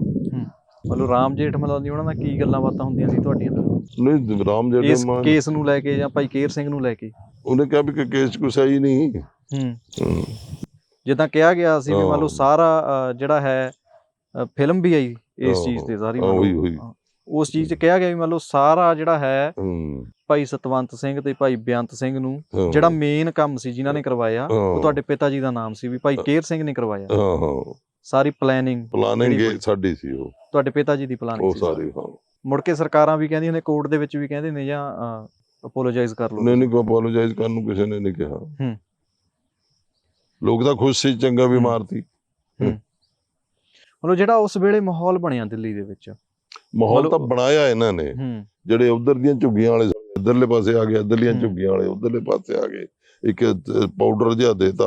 ਮਤਲਬ ਰਾਮ ਜੇਠ ਮਲਾਨੀ ਉਹਨਾਂ ਨਾਲ ਕੀ ਗੱਲਾਂ ਬਾਤਾਂ ਹੁੰਦੀਆਂ ਸੀ ਤੁਹਾਡੀਆਂ? ਨਹੀਂ ਰਾਮ ਇਸ ਜੇਠਮਲਾਣੀ ਕੇਸ ਨੂੰ ਲੈ ਕੇ ਜਾਂ ਭਾਈ ਕੇਰ ਸਿੰਘ ਨੂੰ ਲੈ ਕੇ? ਉਹਨੇ ਕਿਹਾ ਵੀ ਕਿ ਕੇਸ ਕੁਛ ਹੈ ਹੀ ਨਹੀਂ। ਹੂੰ। ਜਿੱਦਾਂ ਕਿਹਾ ਗਿਆ ਸੀ ਵੀ ਮੰਨ ਲਓ। ਸਾਰਾ ਜਿਹੜਾ ਹੈ ਫਿਲਮ ਵੀ ਆਈ ਇਸ ਚੀਜ਼ ਤੇ ਸਾਰੀ ਮੰਨ ਲਓ। ਉਸ ਚੀਜ਼ 'ਚ ਕਿਹਾ ਗਿਆ ਵੀ ਮੰਨ ਲਓ ਸਾਰਾ ਜਿਹੜਾ ਹੈ ਭਾਈ ਸਤਵੰਤ ਸਿੰਘ ਤੇ ਭਾਈ ਬੇਅੰਤ ਸਿੰਘ ਨੂੰ। ਜਿਹੜਾ ਮੇਨ ਕੰਮ ਸੀ ਜਿਨ੍ਹਾਂ ਨੇ ਕਰਵਾਇਆ ਉਹ। ਤੁਹਾਡੇ ਪਿਤਾ ਜੀ ਦਾ ਨਾਮ ਸੀ ਵੀ ਭਾਈ ਕੇਰ ਸਿੰਘ ਨੇ ਕਰਵਾਇਆ। ਸਾਰੀ ਪਲੈਨਿੰਗ ਪਲਾਨਿੰਗ ਸਾਡੀ ਸੀ ਉਹ। ਤੁਹਾਡੇ ਪਿਤਾ ਜੀ ਦੀ ਪਲਾਨਿੰਗ ਉਹ ਸੀ। ਸਾਰੀ ਹਾਂ। ਮੁੜ ਕੇ ਸਰਕਾਰਾਂ ਵੀ ਕਹਿੰਦੀਆਂ ਨੇ ਕੋਰਟ ਦੇ ਵਿੱਚ ਵੀ ਕਹਿੰਦੇ ਨੇ ਜਾਂ ਅਪੋਲੋਜਾਈਜ਼ ਕਰ ਲਓ। ਨਹੀਂ ਨਹੀਂ ਕੋਈ ਅਪੋਲੋਜਾਈਜ਼ ਕਰਨ ਨੂੰ ਕਿਸੇ ਨੇ ਨਹੀਂ ਕਿਹਾ। ਹੂੰ। ਲੋਕ ਤਾਂ ਖੁਸ਼ ਸੀ ਚੰਗਾ ਵੀ ਹੂੰ। ਮਾਰਤੀ। ਮਤਲਬ ਜਿਹੜਾ ਉਸ ਵੇਲੇ ਮਾਹੌਲ ਬਣਿਆ ਦਿੱਲੀ ਦੇ ਵਿੱਚ ਮਾਹੌਲ ਤਾਂ ਬਣਾਇਆ ਇਹਨਾਂ ਨੇ। ਜਿਹੜੇ ਉਧਰ ਦੀਆਂ ਝੁੱਗੀਆਂ ਵਾਲੇ ਇਧਰਲੇ ਪਾਸੇ ਆ ਗਏ ਇਧਰਲੀਆਂ। ਝੁੱਗੀਆਂ ਵਾਲੇ ਉਧਰਲੇ ਪਾਸੇ ਆ ਗਏ। ਇੱਕ ਪਾਊਡਰ ਜਿਹਾ ਦੇਤਾ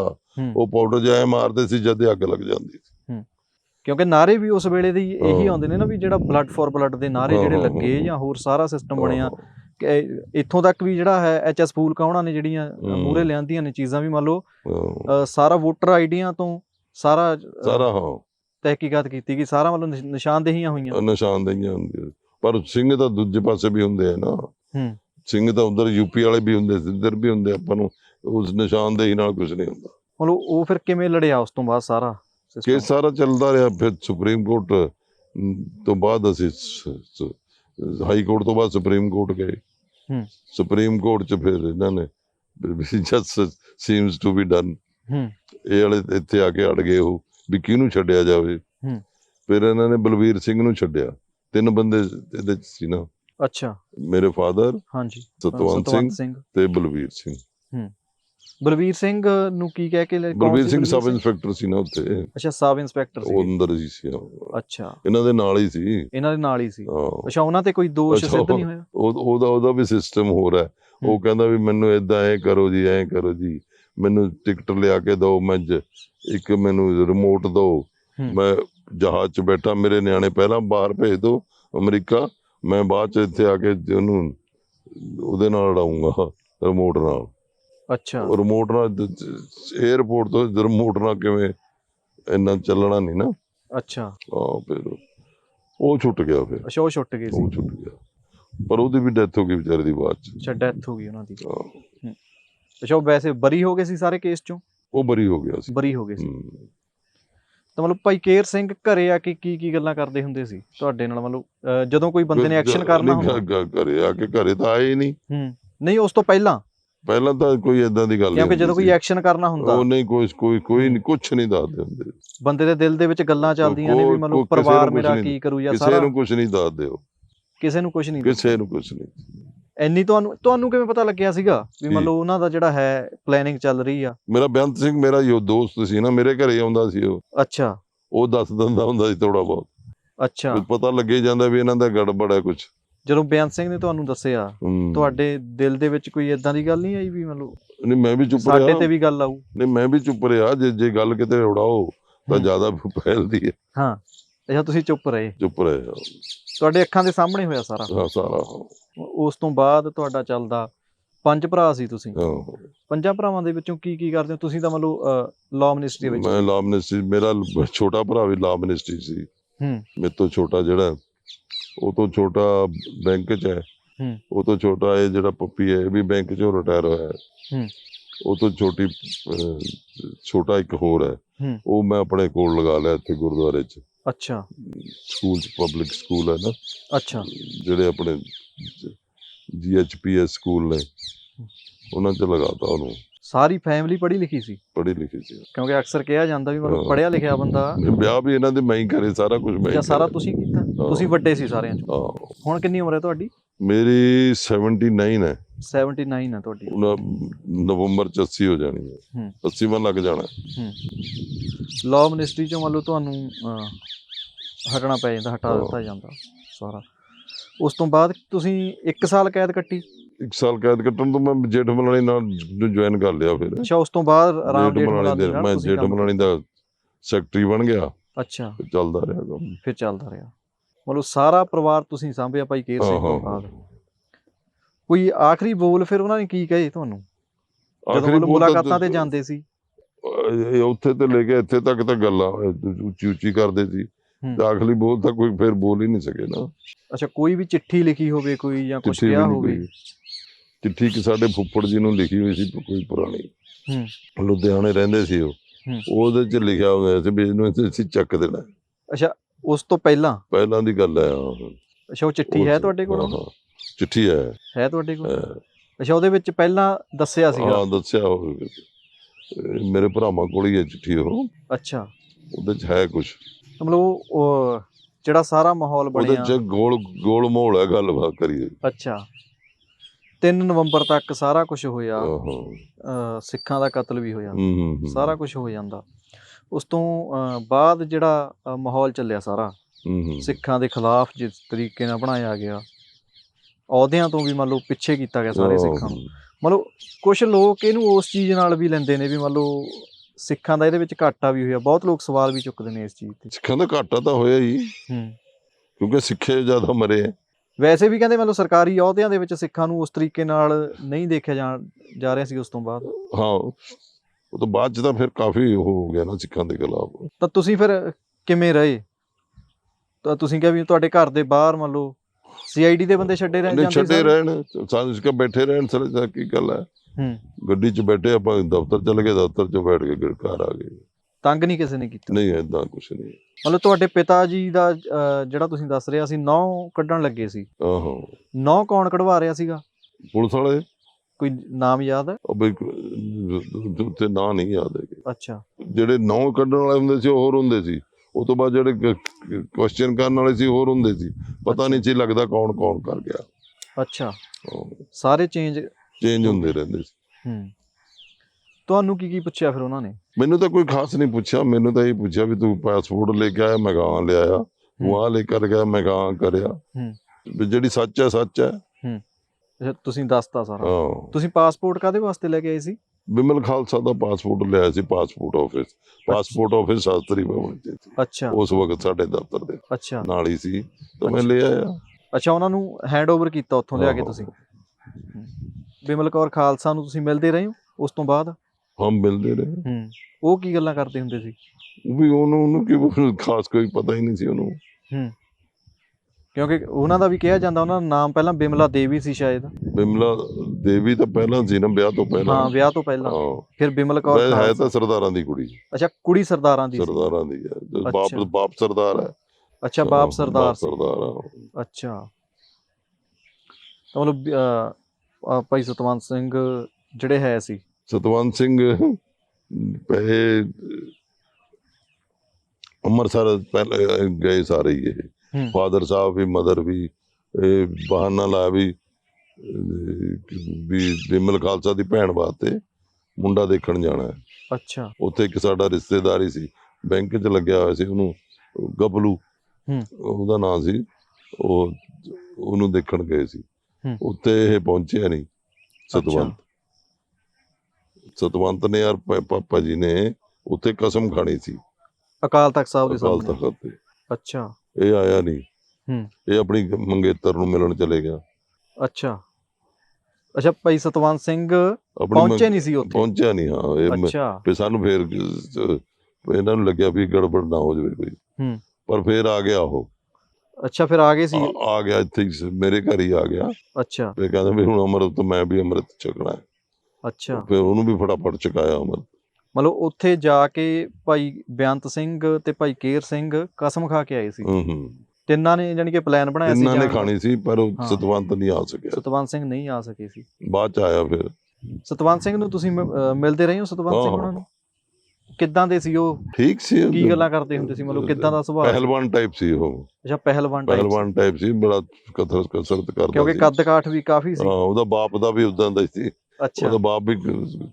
ਉਹ ਪਾਊਡਰ ਜਿਹਾ ਮਾਰਦੇ ਸੀ ਜਦ ਅੱਗ ਲੱਗ ਜਾਂਦੀ ਸੀ। ਕਿਉਂਕਿ ਨਾਰੇ ਵੀ ਉਸ ਵੇਲੇ ਦੇ ਇਹੀ। ਆਉਂਦੇ ਨੇ ਨਾ ਵੀ ਜਿਹੜਾ ਬਲੱਡ ਫॉर ਬਲੱਡ ਦੇ ਨਾਰੇ ਜਿਹੜੇ ਲੱਗੇ। ਜਾਂ ਹੋਰ ਸਾਰਾ ਸਿਸਟਮ ਬਣਿਆ ਇੱਥੋਂ ਤੱਕ ਵੀ ਜਿਹੜਾ ਹੈ ਐਚਐਸ ਫੂਲ ਕਾਉਣਾ ਨੇ ਜਿਹੜੀਆਂ। ਮੂਰੇ ਲਿਆਂਦੀਆਂ ਨੇ ਚੀਜ਼ਾਂ ਵੀ ਮੰਨ ਲਓ ਸਾਰਾ ਵੋਟਰ ਆਈਡੀਆਂ ਤੋਂ ਸਾਰਾ ਸਾਰਾ ਹਾਂ। ਤਹਿਕੀਕਾਤ ਕੀਤੀ ਗਈ ਸਾਰਾ ਨਿਸ਼- ਨਿਸ਼ਾਨਦੇਹੀਆਂ ਹੋਈਆਂ? ਨਿਸ਼ਾਨਦੇਹੀਆਂ ਹੁੰਦੀਆਂ। ਪਰ ਸਿੰਘ ਤਾਂ ਦੂਜੇ ਪਾਸੇ ਵੀ ਹੁੰਦੇ ਆ ਨਾ। ਹੂੰ। ਸਿੰਘ ਤਾਂ ਉਧਰ ਯੂਪੀ ਵਾਲੇ ਵੀ ਹੁੰਦੇ ਸੀ ਇੱਧਰ ਵੀ ਹੁੰਦੇ ਆਪਾਂ ਨੂੰ ਉਸ ਨਿਸ਼ਾਨਦੇਹੀ ਨਾਲ ਕੁਝ ਨਹੀਂ ਹੁੰਦਾ। ਮਤਲਬ ਉਹ ਫਿਰ ਕਿਵੇਂ ਲੜਿਆ ਉਸ ਤੋਂ ਬਾਅਦ ਸਾਰਾ system? ਕੇਸ ਸਾਰਾ ਚੱਲਦਾ ਰਿਹਾ। ਫਿਰ ਸੁਪਰੀਮ ਕੋਰਟ ਅਮ, ਤੋਂ ਬਾਅਦ ਅਸੀਂ ਸ- ਸ- ਹਾਈ ਕੋਰਟ ਤੋਂ ਬਾਅਦ ਸੁਪਰੀਮ ਕੋਰਟ ਗਏ। ਹੂੰ। ਸੁਪਰੀਮ ਕੋਰਟ ਚ ਫਿਰ ਇਹਨਾਂ ਨੇ just seems to be done ਹੂੰ। ਇਹ ਵਾਲੇ ਇੱਥੇ ਆ ਕੇ ਅੜ ਗਏ ਉਹ। ਵੀ ਕਿਹਨੂੰ ਛੱਡਿਆ ਜਾਵੇ? ਹੂੰ। ਫਿਰ ਇਹਨਾਂ ਨੇ ਬਲਵੀਰ ਸਿੰਘ ਨੂੰ ਛੱਡਿਆ। ਤਿੰਨ ਬੰਦੇ ਇਹਦੇ ਚ ਸੀ ਨਾ। ਅੱਛਾ। ਮੇਰੇ ਫਾਦਰ ਹਾਂਜੀ। ਸਤਵੰਤ ਸਿੰਘ ਤੇ ਬਲਵੀਰ ਸਿੰਘ। ਬਲਵੀਰ ਸਿੰਘ ਨੂੰ ਕੀ ਕਹਿ ਕੇ ਬਲਵੀਰ ਸਿੰਘ ਸਬ? ਇੰਸਪੈਕਟਰ ਸੀ ਨਾ ਉੱਥੇ। ਅੱਛਾ ਸਬ ਇੰਸਪੈਕਟਰ ਸੀ। ਉਹ ਅੰਦਰ ਹੀ ਸੀ। ਹਾਂ। ਅੱਛਾ। ਇਹਨਾਂ ਦੇ ਨਾਲ ਹੀ ਸੀ। ਇਹਨਾਂ ਦੇ ਨਾਲ ਹੀ ਸੀ। ਹਾਂ। ਅੱਛਾ ਉਹਨਾਂ ਤੇ ਕੋਈ ਦੋਸ਼ ਸਿੱਧ ਨਹੀਂ ਹੋਇਆ? ਉਹ ਉਹਦਾ ਉਹਦਾ ਵੀ ਸਿਸਟਮ ਹੋ। ਰਿਹਾ ਉਹ ਹੂੰ। ਕਹਿੰਦਾ ਵੀ ਮੈਨੂੰ ਇਦਾਂ ਐ ਕਰੋ ਜੀ ਐ ਕਰੋ ਜੀ। ਮੈਨੂੰ ਟਿਕਟ ਲਿਆ ਕੇ ਦਿਓ ਮੈਂ ਇੱਕ ਮੈਨੂੰ ਰਿਮੋਟ ਦਿਓ। ਹੂੰ। ਮੈਂ ਜਹਾਜ਼ 'ਚ ਬੈਠਾ ਮੇਰੇ ਨਿਆਣੇ ਪਹਿਲਾਂ ਬਾਹਰ ਭੇਜ ਦਿਓ ਅਮਰੀਕਾ। ਮੈਂ ਬਾਅਦ 'ਚ ਇੱਥੇ ਆ ਕੇ ਉਹਨੂੰ ਉਹਦੇ ਨਾਲ ਉਡਾਊਂਗਾ ਰਿਮੋਟ ਨਾਲ। ਅੱਛਾ। ਰਿਮੋਟ ਨਾਲ 에어ਪੋਰਟ ਤੋਂ ਰਿਮੋਟ ਨਾਲ ਕਿਵੇਂ ਇੰਨਾ ਚੱਲਣਾ ਨਹੀਂ ਨਾ। ਅੱਛਾ। ਆ ਫਿਰ ਉਹ ਛੁੱਟ ਗਿਆ ਫਿਰ। ਅੱਛਾ ਉਹ ਛੁੱਟ ਗਏ ਸੀ। ਉਹ ਛੁੱਟ ਗਿਆ। ਪਰ ਉਹਦੀ ਵੀ ਡੈਥ ਹੋ ਗਈ ਵਿਚਾਰੇ ਦੀ ਬਾਅਦ 'ਚ। ਅੱਛਾ ਡੈਥ ਹੋ ਗਈ ਉਹਨਾਂ ਦੀ। ਹਾਂ, ਅੱਛਾ ਉਹ ਵੈਸੇ ਬਰੀ ਹੋ ਗਏ ਸੀ ਸਾਰੇ ਕੇਸ ਚੋਂ? ਉਹ ਬਰੀ ਹੋ ਗਿਆ ਸੀ। ਬਰੀ ਹੋ ਗਏ ਸੀ। ਤਾਂ ਮਤਲਬ ਭਾਈ ਕੇਰ ਸਿੰਘ ਘਰੇ ਆ ਕੇ ਕੀ ਕੀ ਗੱਲਾਂ ਕਰਦੇ ਹੁੰਦੇ ਸੀ? ਤੁਹਾਡੇ ਨਾਲ ਮਤਲਬ ਅਹ, ਜਦੋਂ ਕੋਈ ਬੰਦੇ ਨੇ ਐਕਸ਼ਨ ਕਰਨਾ ਨਹੀਂ, ਹੁੰਦਾ? ਘ- ਘ- ਘਰੇ ਆ ਕੇ ਘਰੇ ਤਾਂ ਆਏ ਹੀ ਨਹੀਂ। ਹੂੰ। ਨਹੀਂ ਉਸ ਤੋਂ ਪਹਿਲਾਂ? ਪਹਿਲਾਂ ਤਾਂ ਕੋਈ ਏਦਾਂ ਦੀ ਗੱਲ ਕਿਉਂਕਿ ਜਦੋਂ ਕੋਈ ਐਕਸ਼ਨ ਕਰਨਾ। ਹੁੰਦਾ? ਉਹ ਨਹੀਂ ਕੋਈ ਕੋਈ ਕੋਈ ਨਹੀਂ ਕੁਝ ਨਹੀਂ ਦੱਸਦੇ ਹੁੰਦੇ। ਬੰਦੇ ਦੇ ਦਿਲ ਦੇ ਵਿੱਚ ਗੱਲਾਂ ਚੱਲਦੀਆਂ ਨੇ ਵੀ ਕੋਈ- ਮਤਲਬ ਕੋਈ ਕਿਸੇ ਪਰਿਵਾਰ ਨੂੰ ਕੁਛ ਮੇਰਾ ਨਹੀਂ- ਕੀ ਕਰੂ ਜਾਂ ਕਿਸੇ ਸਾਰਾ? ਨੂੰ ਕੁਝ ਨਹੀਂ ਦੱਸਦੇ ਉਹ। ਕਿਸੇ ਨੂੰ ਕੁਝ ਨਹੀਂ ਕਿਸੇ ਨੂੰ ਕੁਝ ਨਹੀਂ। ਐਨੀ ਤੁਹਾਨੂੰ ਤੁਹਾਨੂੰ ਕਿਵੇਂ ਪਤਾ ਲੱਗਿਆ ਸੀਗਾ ਵੀ ਕੀ? ਮਤਲਬ ਉਹਨਾਂ ਦਾ ਜਿਹੜਾ ਹੈ ਪਲੈਨਿੰਗ ਚੱਲ ਰਹੀ ਆ? ਮੇਰਾ ਬੇਅੰਤ ਸਿੰਘ ਮੇਰਾ ਜੋ ਦੋਸਤ ਸੀ ਨਾ ਮੇਰੇ ਘਰੇ ਆਉਂਦਾ ਸੀ ਉਹ। ਅੱਛਾ। ਉਹ ਦੱਸ ਦਿੰਦਾ ਹੁੰਦਾ ਸੀ ਥੋੜਾ ਬਹੁਤ। ਅੱਛਾ। ਪਤਾ ਲੱਗੇ ਜਾਂਦਾ ਵੀ ਇਹਨਾਂ ਦਾ ਗੜਬੜ ਹੈ ਕੁਝ ਜਦੋਂ ਬੇਅੰਤ ਸਿੰਘ ਨੇ ਤੁਹਾਨੂੰ ਦੱਸਿਆ ਤੁਹਾਡੇ ਦਿਲ ਦੇ ਵਿੱਚ ਕੋਈ ਇਦਾਂ ਦੀ ਗੱਲ ਨਹੀਂ ਆਈ ਵੀ ਮਤਲਬ ਨਹੀਂ ਮੈਂ ਵੀ ਚੁੱਪ ਸਾਡੇ ਰਿਹਾ। ਤੇ ਵੀ ਗੱਲ ਆਊ? ਨਹੀਂ ਮੈਂ ਵੀ ਚੁੱਪ ਰਿਹਾ। ਜੇ ਜੇ ਗੱਲ ਕਿਤੇ ਉਡਾਓ ਤਾਂ। ਜ਼ਿਆਦਾ ਫੈਲਦੀ ਹੈ। ਹਾਂ। ਅੱਛਾ ਤੁਸੀਂ ਚੁੱਪ ਰਹੇ। ਚੁੱਪ ਰਿਹਾ ਤੁਹਾਡੇ ਅੱਖਾਂ ਦੇ ਸਾਹਮਣੇ ਹੋਇਆ ਸਾਰਾ। ਹਾਂ ਸਾਰਾ। ਉਸ ਤੋਂ ਬਾਅਦ ਤੁਹਾਡਾ ਚੱਲਦਾ ਪੰਜ ਭਰਾ ਸੀ ਤੁਸੀਂ। ਹਾਂ। ਪੰਜਾਂ ਭਰਾਵਾਂ ਦੇ ਵਿੱਚੋਂ ਕੀ ਕੀ ਕਰਦੇ ਹੋ? ਤੁਸੀਂ ਤਾਂ ਮਤਲਬ ਲਾਅ ਮਿਨਿਸਟਰੀ ਵਿੱਚ ਮੈਂ ਲਾ ਮਿਨਿਸਟਰੀ ਮੇਰਾ ਲ- ਛੋਟਾ ਭਰਾ ਵੀ ਲਾ ਮਿਨਿਸਟਰੀ ਸੀ। ਹੂੰ। ਮੇਰੇ ਤੋਂ ਛੋਟਾ ਜਿਹੜਾ ਉਹ ਤੋਂ ਛੋਟਾ ਬੈਂਕ 'ਚ ਹੈ। ਹੂੰ। ਉਹ ਤੋਂ ਛੋਟਾ ਇਹ ਜਿਹੜਾ ਪੱਪੀ ਹੈ ਇਹ ਵੀ ਬੈਂਕ 'ਚੋਂ ਰਿਟਾਇਰ ਹੋਇਆ ਹੈ। ਹੂੰ। ਉਹ ਤੋਂ ਛੋਟੀ ਅਹ, ਛੋਟਾ ਇੱਕ ਹੋਰ ਹੈ। ਹੂੰ। ਉਹ ਮੈਂ ਆਪਣੇ ਕੋਲ ਲਗਾ ਲਿਆ ਇੱਥੇ ਗੁਰਦੁਆਰੇ 'ਚ। ਅੱਛਾ। ਸਕੂਲ 'ਚ ਪਬਲਿਕ ਸਕੂਲ ਹੈ ਨਾ। ਅੱਛਾ। ਜਿਹੜੇ ਆਪਣੇ ਜੀਐਚਪੀਐਸ ਸਕੂਲ ਨੇ ਉਹਨਾਂ 'ਚ ਲਗਾਤਾ ਉਹਨੂੰ। ਸਾਰੀ ਫੈਮਿਲੀ ਪੜ੍ਹੀ ਲਿਖੀ ਸੀ? ਪੜ੍ਹੀ ਲਿਖੀ ਸੀ। ਕਿਉਂਕਿ ਅਕਸਰ ਕਿਹਾ ਜਾਂਦਾ ਵੀ ਮਤਲਬ। ਪੜ੍ਹਿਆ ਲਿਖਿਆ ਬੰਦਾ ਵਿਆਹ ਵੀ ਇਹਨਾਂ ਦੇ ਮੈਂ ਹੀ ਕਰੇ ਸਾਰਾ ਕੁਝ ਮੈਂ ਜਾਂ ਸਾਰਾ। ਤੁਸੀਂ ਕੀਤਾ। ਤੁਸੀਂ ਵੱਡੇ ਸੀ ਸਾਰਿਆਂ ਚੋਂ। ਹੁਣ ਕਿੰਨੀ ਉਮਰ ਹੈ ਤੁਹਾਡੀ? ਮੇਰੀ 79 ਹੈ। 79 ਹੈ ਤੁਹਾਡੀ। ਨਵੰਬਰ ਚ 80 ਹੋ ਜਾਣੀ ਹੈ। ਹੂੰ। 80 ਵਾਂ ਲੱਗ ਜਾਣਾ। ਲਾਅ ਮਿਨਿਸਟਰੀ ਚੋਂ ਮੰਨ ਲਓ ਤੁਹਾਨੂੰ ਅਹ, ਹਟਣਾ ਪੈ ਜਾਂਦਾ ਹਟਾ ਹਾਂ। ਦਿੱਤਾ ਜਾਂਦਾ ਸਾਰਾ। ਉਸ ਤੋਂ ਬਾਅਦ ਤੁਸੀਂ 1 ਸਾਲ ਕੈਦ ਕੱਟੀ। ਇੱਕ ਸਾਲ ਕੈਦ ਕੱਟਣ ਤੋਂ ਮੈਂ ਜੇਠ ਮਲਾਣੀ ਨਾਲ ਜੁਆਇਨ ਕਰ ਲਿਆ ਫਿਰ। ਅੱਛਾ ਉਸ ਤੋਂ ਬਾਅਦ ਰਾਮ ਜੇਠ ਜੇਠ ਮਲਾਣੀ ਦੇ ਮੈਂ ਜੇਠ ਮਲਾਣੀ ਦਾ ਸੈਕਟਰੀ ਬਣ ਗਿਆ। ਅੱਛਾ। ਚੱਲਦਾ ਰਿਹਾ ਕੰਮ। ਫਿਰ ਚੱਲਦਾ ਰਿਹਾ। ਮਤਲਬ ਸਾਰਾ ਪਰਿਵਾਰ ਤੁਸੀਂ ਸਾਂਭਿਆ ਭਾਈ ਕੇਰ ਸਿੰਘ ਤੋਂ ਬਾਅਦ ਕੋਈ ਆਖਰੀ ਬੋਲ ਫਿਰ ਉਹਨਾਂ ਨੇ ਕੀ ਕਹੇ ਤੁਹਾਨੂੰ? ਜਦੋਂ ਮੁਲਾਕਾਤਾਂ ਤੇ ਜਾਂਦੇ ਸੀ। ਉੱਥੇ ਤੇ ਲੈ ਕੇ ਇੱਥੇ ਤੱਕ ਤਾਂ ਗੱਲਾਂ ਉੱਚੀ ਉੱਚੀ ਕਰਦੇ ਸੀ। ਆਖਰੀ ਬੋਲ ਤਾਂ ਕੋਈ ਫਿਰ ਬੋਲ ਹੀ ਨਹੀਂ ਸਕੇ ਨਾ। ਅੱਛਾ ਕੋਈ ਵੀ ਚਿੱਠੀ ਲਿਖੀ ਹੋਵੇ ਕੋਈ ਜਾਂ ਕੁਝ ਕਿਹਾ ਹੋਵੇ। ਚਿੱਠੀ ਕਿ ਸਾਡੇ ਫੁੱਫੜ ਜੀ ਨੂੰ ਲਿਖੀ ਹੋਈ ਸੀ ਕੋਈ ਪੁਰਾਣੀ। ਹੂੰ। ਲੁਧਿਆਣੇ ਰਹਿੰਦੇ ਸੀ ਉਹ। ਉਹਦੇ ਚ ਲਿਖਿਆ ਹੋਇਆ ਸੀ ਵੀ ਇਹਨੂੰ ਅਸੀਂ ਚੱਕ ਦੇਣਾ। ਅੱਛਾ ਉਸ ਤੋਂ ਪਹਿਲਾਂ? ਪਹਿਲਾਂ ਦੀ ਗੱਲ ਹੈ ਆਹ। ਅੱਛਾ ਉਹ ਚਿੱਠੀ ਹੈ ਤੁਹਾਡੇ ਕੋਲ? ਹਾਂ, ਹਾਂ। ਚਿੱਠੀ ਹੈ। ਹੈ ਤੁਹਾਡੇ ਕੋਲ? ਹੈ। ਅੱਛਾ ਉਹਦੇ ਵਿੱਚ ਪਹਿਲਾਂ ਦੱਸਿਆ ਸੀਗਾ? ਹਾਂ ਦੱਸਿਆ ਹੋਵੇ ਮੇਰੇ ਭਰਾਵਾਂ ਕੋਲ ਹੀ ਹੈ ਚਿੱਠੀ ਉਹ। ਅੱਛਾ। ਉਹਦੇ ਚ ਹੈ ਕੁਝ ਮਤਲਬ ਉਹ ਉਹ ਜਿਹੜਾ ਸਾਰਾ ਮਾਹੌਲ ਉਹਦੇ ਬਣਿਆ ਚ ਗੋਲ ਗੋਲ ਮੋਲ ਹੈ ਗੱਲਬਾਤ ਕਰੀਏ। ਅੱਛਾ। 3 ਨਵੰਬਰ ਤੱਕ ਸਾਰਾ ਕੁਝ ਹੋਇਆ ਹਾਂ ਹਾਂ। ਅਹ ਸਿੱਖਾਂ ਦਾ ਕਤਲ ਵੀ ਹੋਇਆ ਹੂੰ, ਹੂੰ, ਹੂੰ। ਸਾਰਾ ਕੁਝ ਹੋ ਜਾਂਦਾ। ਉਸ ਤੋਂ ਬਾਅਦ ਜਿਹੜਾ ਮਾਹੌਲ ਚੱਲਿਆ ਸਾਰਾ। ਸਿੱਖਾਂ ਦੇ ਖਿਲਾਫ ਜਿਸ ਤਰੀਕੇ ਨਾਲ ਬਣਾਇਆ ਗਿਆ ਅਹੁਦਿਆਂ ਤੋਂ ਵੀ ਮੰਨ ਲਓ ਪਿੱਛੇ ਕੀਤਾ ਗਿਆ ਸਾਰੇ ਸਿੱਖਾਂ ਨੂੰ। ਮੰਨ ਲਓ ਕੁਝ ਲੋਕ ਇਹਨੂੰ ਉਸ ਚੀਜ਼ ਨਾਲ ਵੀ ਲੈਂਦੇ ਨੇ ਵੀ ਮੰਨ ਲਓ ਸਿੱਖਾਂ ਦਾ ਇਹਦੇ ਵਿੱਚ ਘਾਟਾ ਵੀ ਹੋਇਆ। ਬਹੁਤ ਲੋਕ ਸਵਾਲ ਵੀ ਚੁੱਕਦੇ ਨੇ ਇਸ ਚੀਜ਼ ਤੇ। ਸਿੱਖਾਂ ਦਾ ਘਾਟਾ ਤਾਂ ਹੋਇਆ ਹੀ। ਹੂੰ। ਕਿਉਂਕਿ ਸਿੱਖੇ ਜ਼ਿਆਦਾ ਮਰੇ। ਵੈਸੇ ਵੀ ਕਹਿੰਦੇ ਮੰਨ ਲਓ ਸਰਕਾਰੀ ਅਹੁਦਿਆਂ ਦੇ ਵਿੱਚ ਸਿੱਖਾਂ ਨੂੰ ਉਸ ਤਰੀਕੇ ਨਾਲ ਨਹੀਂ ਦੇਖਿਆ ਜਾ ਜਾ ਰਿਹਾ ਸੀ ਉਸ ਤੋਂ ਬਾਅਦ। ਹਾਂ। ਉਹ ਤੋਂ ਬਾਅਦ ਤਾਂ ਫਿਰ ਕਾਫੀ ਉਹ ਹੋ ਗਿਆ ਨਾ ਸਿੱਖਾਂ ਦੇ ਖਿਲਾਫ। ਤਾਂ ਤੁਸੀਂ ਫਿਰ ਕਿਵੇਂ ਰਹੇ? ਤਾਂ ਤੁਸੀਂ ਕਿਹਾ ਵੀ ਤੁਹਾਡੇ ਘਰ ਦੇ ਬਾਹਰ ਮੰਨ ਲਓ ਸੀਆਈਡੀ ਦੇ ਬੰਦੇ ਛੱਡੇ ਰਹਿ ਨਹੀਂ ਜਾਂਦੇ ਛੱਡੇ? ਰਹਿਣ ਸਾਨੂੰ ਇਸਕਾ ਬੈਠੇ ਰਹਿਣ ਸਰ ਕੀ ਗੱਲ ਹੈ? ਹੂੰ। ਗੱਡੀ 'ਚ ਬੈਠੇ ਆਪਾਂ ਦਫ਼ਤਰ ਚਲੇ ਗਏ ਦਫ਼ਤਰ 'ਚ ਬੈਠ ਕੇ ਫਿਰ ਘਰ ਆ ਗਏ। ਤੰਗ ਨਹੀਂ ਕਿਸੇ ਨੇ ਕੀਤਾ? ਨਹੀਂ ਏਦਾਂ ਕੁਛ ਨਹੀਂ। ਮਤਲਬ ਤੁਹਾਡੇ ਪਿਤਾ ਜੀ ਦਾ ਜਿਹੜਾ ਤੁਸੀਂ ਦੱਸ ਰਿਹਾ ਸੀ ਨੌ ਕੱਢਣ ਲੱਗੇ ਸੀ। ਆਹੋ। ਨੌ ਕੌਣ ਕਢਵਾ ਰਿਹਾ ਸੀਗਾ? ਪੁਲਿਸ ਵਾਲੇ? ਕੋਈ ਨਾਮ ਯਾਦ ਹੈ? ਉਹ ਬਈ ਤੇ ਨਾਂ ਨਹੀਂ ਯਾਦ ਹੈ ਅੱਛਾ। ਜਿਹੜੇ ਨੌ ਕੱਢਣ ਵਾਲੇ ਹੁੰਦੇ ਸੀ ਉਹ ਹੋਰ ਹੁੰਦੇ ਸੀ। ਉਹ ਤੋਂ ਬਾਅਦ ਜਿਹੜੇ ਕੁਐਸਚਨ ਕਰਨ ਵਾਲੇ ਸੀ ਹੋਰ ਹੁੰਦੇ ਸੀ। ਪਤਾ ਨਹੀਂ ਸੀ ਲੱਗਦਾ ਕੌਣ ਕੌਣ ਕਰ ਗਿਆ। ਅੱਛਾ। ਸਾਰੇ ਚੇਂਜ ਚੇਂਜ ਹੁੰਦੇ ਰਹਿੰਦੇ ਸੀ। ਹੂੰ। ਤੁਹਾਨੂੰ ਕੀ ਕੀ ਪੁੱਛਿਆ ਫਿਰ ਉਹਨਾਂ ਨੇ? ਮੈਨੂੰ ਤਾਂ ਕੋਈ ਖਾਸ ਨਹੀਂ ਪੁੱਛਿਆ। ਮੈਨੂੰ ਤਾਂ ਇਹ ਪੁੱਛਿਆ ਵੀ ਤੂੰ ਪਾਸਪੋਰਟ ਲੈ ਕੇ ਆਇਆ ਮੈਂ ਗਾਂ ਲਿਆਇਆ। ਤੂੰ ਆਹ ਲੈ ਕਰ ਗਿਆ ਮੈਂ ਗਾਂ ਕਰਿਆ। ਹੂੰ। ਜਿਹੜੀ ਸੱਚ ਹੈ ਸੱਚ ਹੈ। ਅੱਛਾ, ਤੁਸੀਂ ਦੱਸਤਾ ਸਾਰਾ। ਹਾਂ। ਤੁਸੀਂ ਪਾਸਪੋਰਟ ਕਾਦੇ ਵਾਸਤੇ ਲੈ ਕੇ ਆਏ ਸੀ? ਬਿਮਲ ਖਾਲਸਾ ਦਾ ਪਾਸਪੋਰਟ ਲਿਆ ਸੀ passport office passport office Shastri Bhawan ਚ ਸੀ। ਅੱਛਾ। ਉਸ ਵਕਤ ਸਾਡੇ ਦਫ਼ਤਰ ਦੇ ਅੱਛਾ। ਨਾਲ ਹੀ ਸੀ। ਤਾਂ ਮੈਂ ਲੈ ਆਇਆ। ਅੱਛਾ ਉਹਨਾਂ ਨੂੰ ਹੈਂਡਓਵਰ ਕੀਤਾ ਉੱਥੋਂ ਲਿਆ ਕੇ। ਤੁਸੀਂ। ਹੂੰ। ਬਿਮਲ ਕੌਰ ਖਾਲਸਾ ਨੂੰ ਤੁਸੀਂ ਮਿਲਦੇ ਰਹੇ ਹੋ ਉਸ ਤੋਂ ਬਾਅਦ? ਹਮ ਮਿਲਦੇ ਰਹੇ। ਹੂੰ। ਉਹ ਕੀ ਗੱਲਾਂ ਕਰਦੇ ਹੁੰਦੇ ਸੀ? ਉਹ ਵੀ ਉਹਨੂੰ ਉਹਨੂੰ ਕੀ ਖਾਸ ਕੋਈ ਪਤਾ ਹੀ ਨਹੀਂ ਸੀ ਉਹਨੂੰ। ਕਿਉਂਕਿ ਉਹਨਾਂ ਦਾ ਵੀ ਕਿਹਾ ਜਾਂਦਾ ਉਹਨਾਂ ਦਾ ਨਾਮ ਪਹਿਲਾਂ ਬਿਮਲਾ ਦੇਵੀ ਸੀ ਸ਼ਾਇਦ। ਬਿਮਲਾ ਦੇਵੀ ਤਾਂ ਪਹਿਲਾਂ ਸੀ ਨਾ ਵਿਆਹ ਤੋਂ ਪਹਿਲਾਂ। ਹਾਂ ਵਿਆਹ ਤੋਂ ਪਹਿਲਾਂ। ਹਾਂ। ਫਿਰ ਬਿਮਲ ਕੌਰ ਵੈਸੇ ਹੈ ਤਾਂ ਸਰਦਾਰਾਂ ਦੀ ਕੁੜੀ। ਅੱਛਾ ਕੁੜੀ ਸਰਦਾਰਾਂ ਦੀ ਸੀ। ਸਰਦਾਰਾਂ ਦੀ ਹੈ। ਜੋ ਬਾਪ ਅੱਛਾ। ਬਾਪ ਸਰਦਾਰ ਹੈ। ਅੱਛਾ ਬਾਪ ਸਰਦਾਰ ਸੀ। ਸਰਦਾਰ। ਅੱਛਾ। ਤਾਂ ਮਤਲਬ ਅਹ, ਅਹ, ਭਾਈ ਸਤਵੰਤ ਸਿੰਘ ਜਿਹੜੇ ਹੈ ਸੀ। ਸਤਵੰਤ ਸਿੰਘ ਪਏ ਅੰਮ੍ਰਿਤਸਰ ਪਹਿਲੇ ਗਏ ਸਾਰੇ ਹੀ ਇਹ। ਫਾਦਰ ਸਾਹਿਬ ਵੀ ਮਦਰ ਵੀ ਇਹ ਬਹਾਨਾ ਲਾ ਵੀ ਵੀ ਬਿਮਲ ਖਾਲਸਾ ਦੀ ਭੈਣ ਵਾਸਤੇ ਮੁੰਡਾ ਦੇਖਣ ਜਾਣਾ ਹੈ। ਅੱਛਾ। ਉੱਥੇ ਇੱਕ ਸਾਡਾ ਰਿਸ਼ਤੇਦਾਰ ਹੀ ਸੀ ਬੈਂਕ 'ਚ ਲੱਗਿਆ ਹੋਇਆ ਸੀ ਉਹਨੂੰ ਗਬਲੂ। ਹੂੰ। ਉਹਦਾ ਨਾਂ ਸੀ ਉਹ ਉਹਨੂੰ ਦੇਖਣ ਗਏ ਸੀ। ਉੱਥੇ ਇਹ ਪਹੁੰਚਿਆ ਨਹੀਂ ਸਤਵੰਤ। ਸਤਵੰਤ ਨੇ ਯਾਰ ਪਾਪਾ ਜੀ ਨੇ ਉੱਥੇ ਕਸਮ ਖਾਣੀ ਸੀ। ਅਕਾਲ ਤਖਤ ਸਾਹਿਬ ਦੇ ਅਕਾਲ ਸਾਹਮਣੇ। ਤਖਤ ਤੇ। ਅੱਛਾ। ਇਹ ਆਇਆ ਨਹੀਂ। ਹੂੰ। ਇਹ ਆਪਣੀ ਮੰਗੇਤਰ ਨੂੰ ਮਿਲਣ ਚਲੇ ਗਿਆ। ਅੱਛਾ। ਅੱਛਾ ਭਾਈ ਸਤਵੰਤ ਸਿੰਘ ਪਹੁੰਚੇ ਨਹੀਂ ਸੀ ਉੱਥੇ? ਪਹੁੰਚਿਆ ਨਹੀਂ ਹਾਂ ਇਹ ਫਿਰ ਸਾਨੂੰ ਫੇਰ ਇਹਨਾਂ ਨੂੰ ਲੱਗਿਆ ਵੀ ਗੜਬੜ ਨਾ ਹੋ ਜਾਵੇ ਕੋਈ। ਹੂੰ। ਪਰ ਫੇਰ ਆ ਗਿਆ ਉਹ। ਅੱਛਾ ਫਿਰ ਆ ਗਏ ਸੀ? ਆ- ਗਿਆ ਇੱਥੇ ਮੇਰੇ ਘਰ ਹੀ ਆ ਗਿਆ। ਅੱਛਾ। ਫਿਰ ਕਹਿੰਦਾ ਵੀ ਹੁਣ ਅੰਮ੍ਰਿਤ ਮੈਂ ਵੀ ਅੰਮ੍ਰਿਤ ਛਕਣਾ ਹੈ। ਅੱਛਾ। ਫਿਰ ਉਹਨੂੰ ਵੀ ਫਟਾਫਟ ਛਕਾਇਆ ਅੰਮ੍ਰਿਤ। ਮਤਲਬ ਉੱਥੇ ਜਾ ਕੇ ਭਾਈ ਬੇਅੰਤ ਸਿੰਘ ਤੇ ਭਾਈ ਕੇਰ ਸਿੰਘ ਕਸਮ ਖਾ ਕੇ ਆਏ ਸੀ। ਹੂੰ ਹੂੰ। ਤਿੰਨਾਂ ਨੇ ਜਾਨੀ ਕਿ ਪਲਾਨ ਬਣਾਇਆ ਸੀ ਇਹਨਾਂ ਨੇ। ਖਾਣੀ ਸੀ ਪਰ ਉਹ। ਸਤਵੰਤ ਨਹੀਂ ਆ ਸਕਿਆ। ਸਤਵੰਤ ਸਿੰਘ ਨਹੀਂ ਆ ਸਕੇ ਸੀ। ਬਾਅਦ ਚ ਆਇਆ ਫਿਰ। ਸਤਵੰਤ ਸਿੰਘ ਨੂੰ ਤੁਸੀਂ ਮਿਲਦੇ ਰਹੇ ਹੋ ਸਤਵੰਤ ਸਿੰਘ। ਉਹਨਾਂ ਨੂੰ? ਕਿੱਦਾਂ ਦੇ ਸੀ ਉਹ? ਠੀਕ ਸੀ ਕੀ ਗੱਲਾਂ ਕਰਦੇ ਹੁੰਦੇ ਸੀ? ਮਤਲਬ ਕਿੱਦਾਂ ਦਾ ਸੁਭਾਅ? ਪਹਿਲਵਾਨ ਟਾਈਪ ਸੀ ਉਹ। ਅੱਛਾ ਪਹਿਲਵਾਨ ਟਾਈਪ ਪਹਿਲਵਾਨ ਟਾਈਪ ਸੀ ਬੜਾ ਕਥਰ ਕਸਰਤ ਕਰਦਾ ਕਿਉਂਕਿ ਕੱਦ ਕਾਠ ਵੀ ਕਾਫੀ ਸੀ। ਹਾਂ ਉਹਦਾ ਬਾਪ ਦਾ ਵੀ ਉਦਾਂ ਦਾ ਸੀ। ਅੱਛਾ। ਉਹਦਾ ਬਾਪ ਵੀ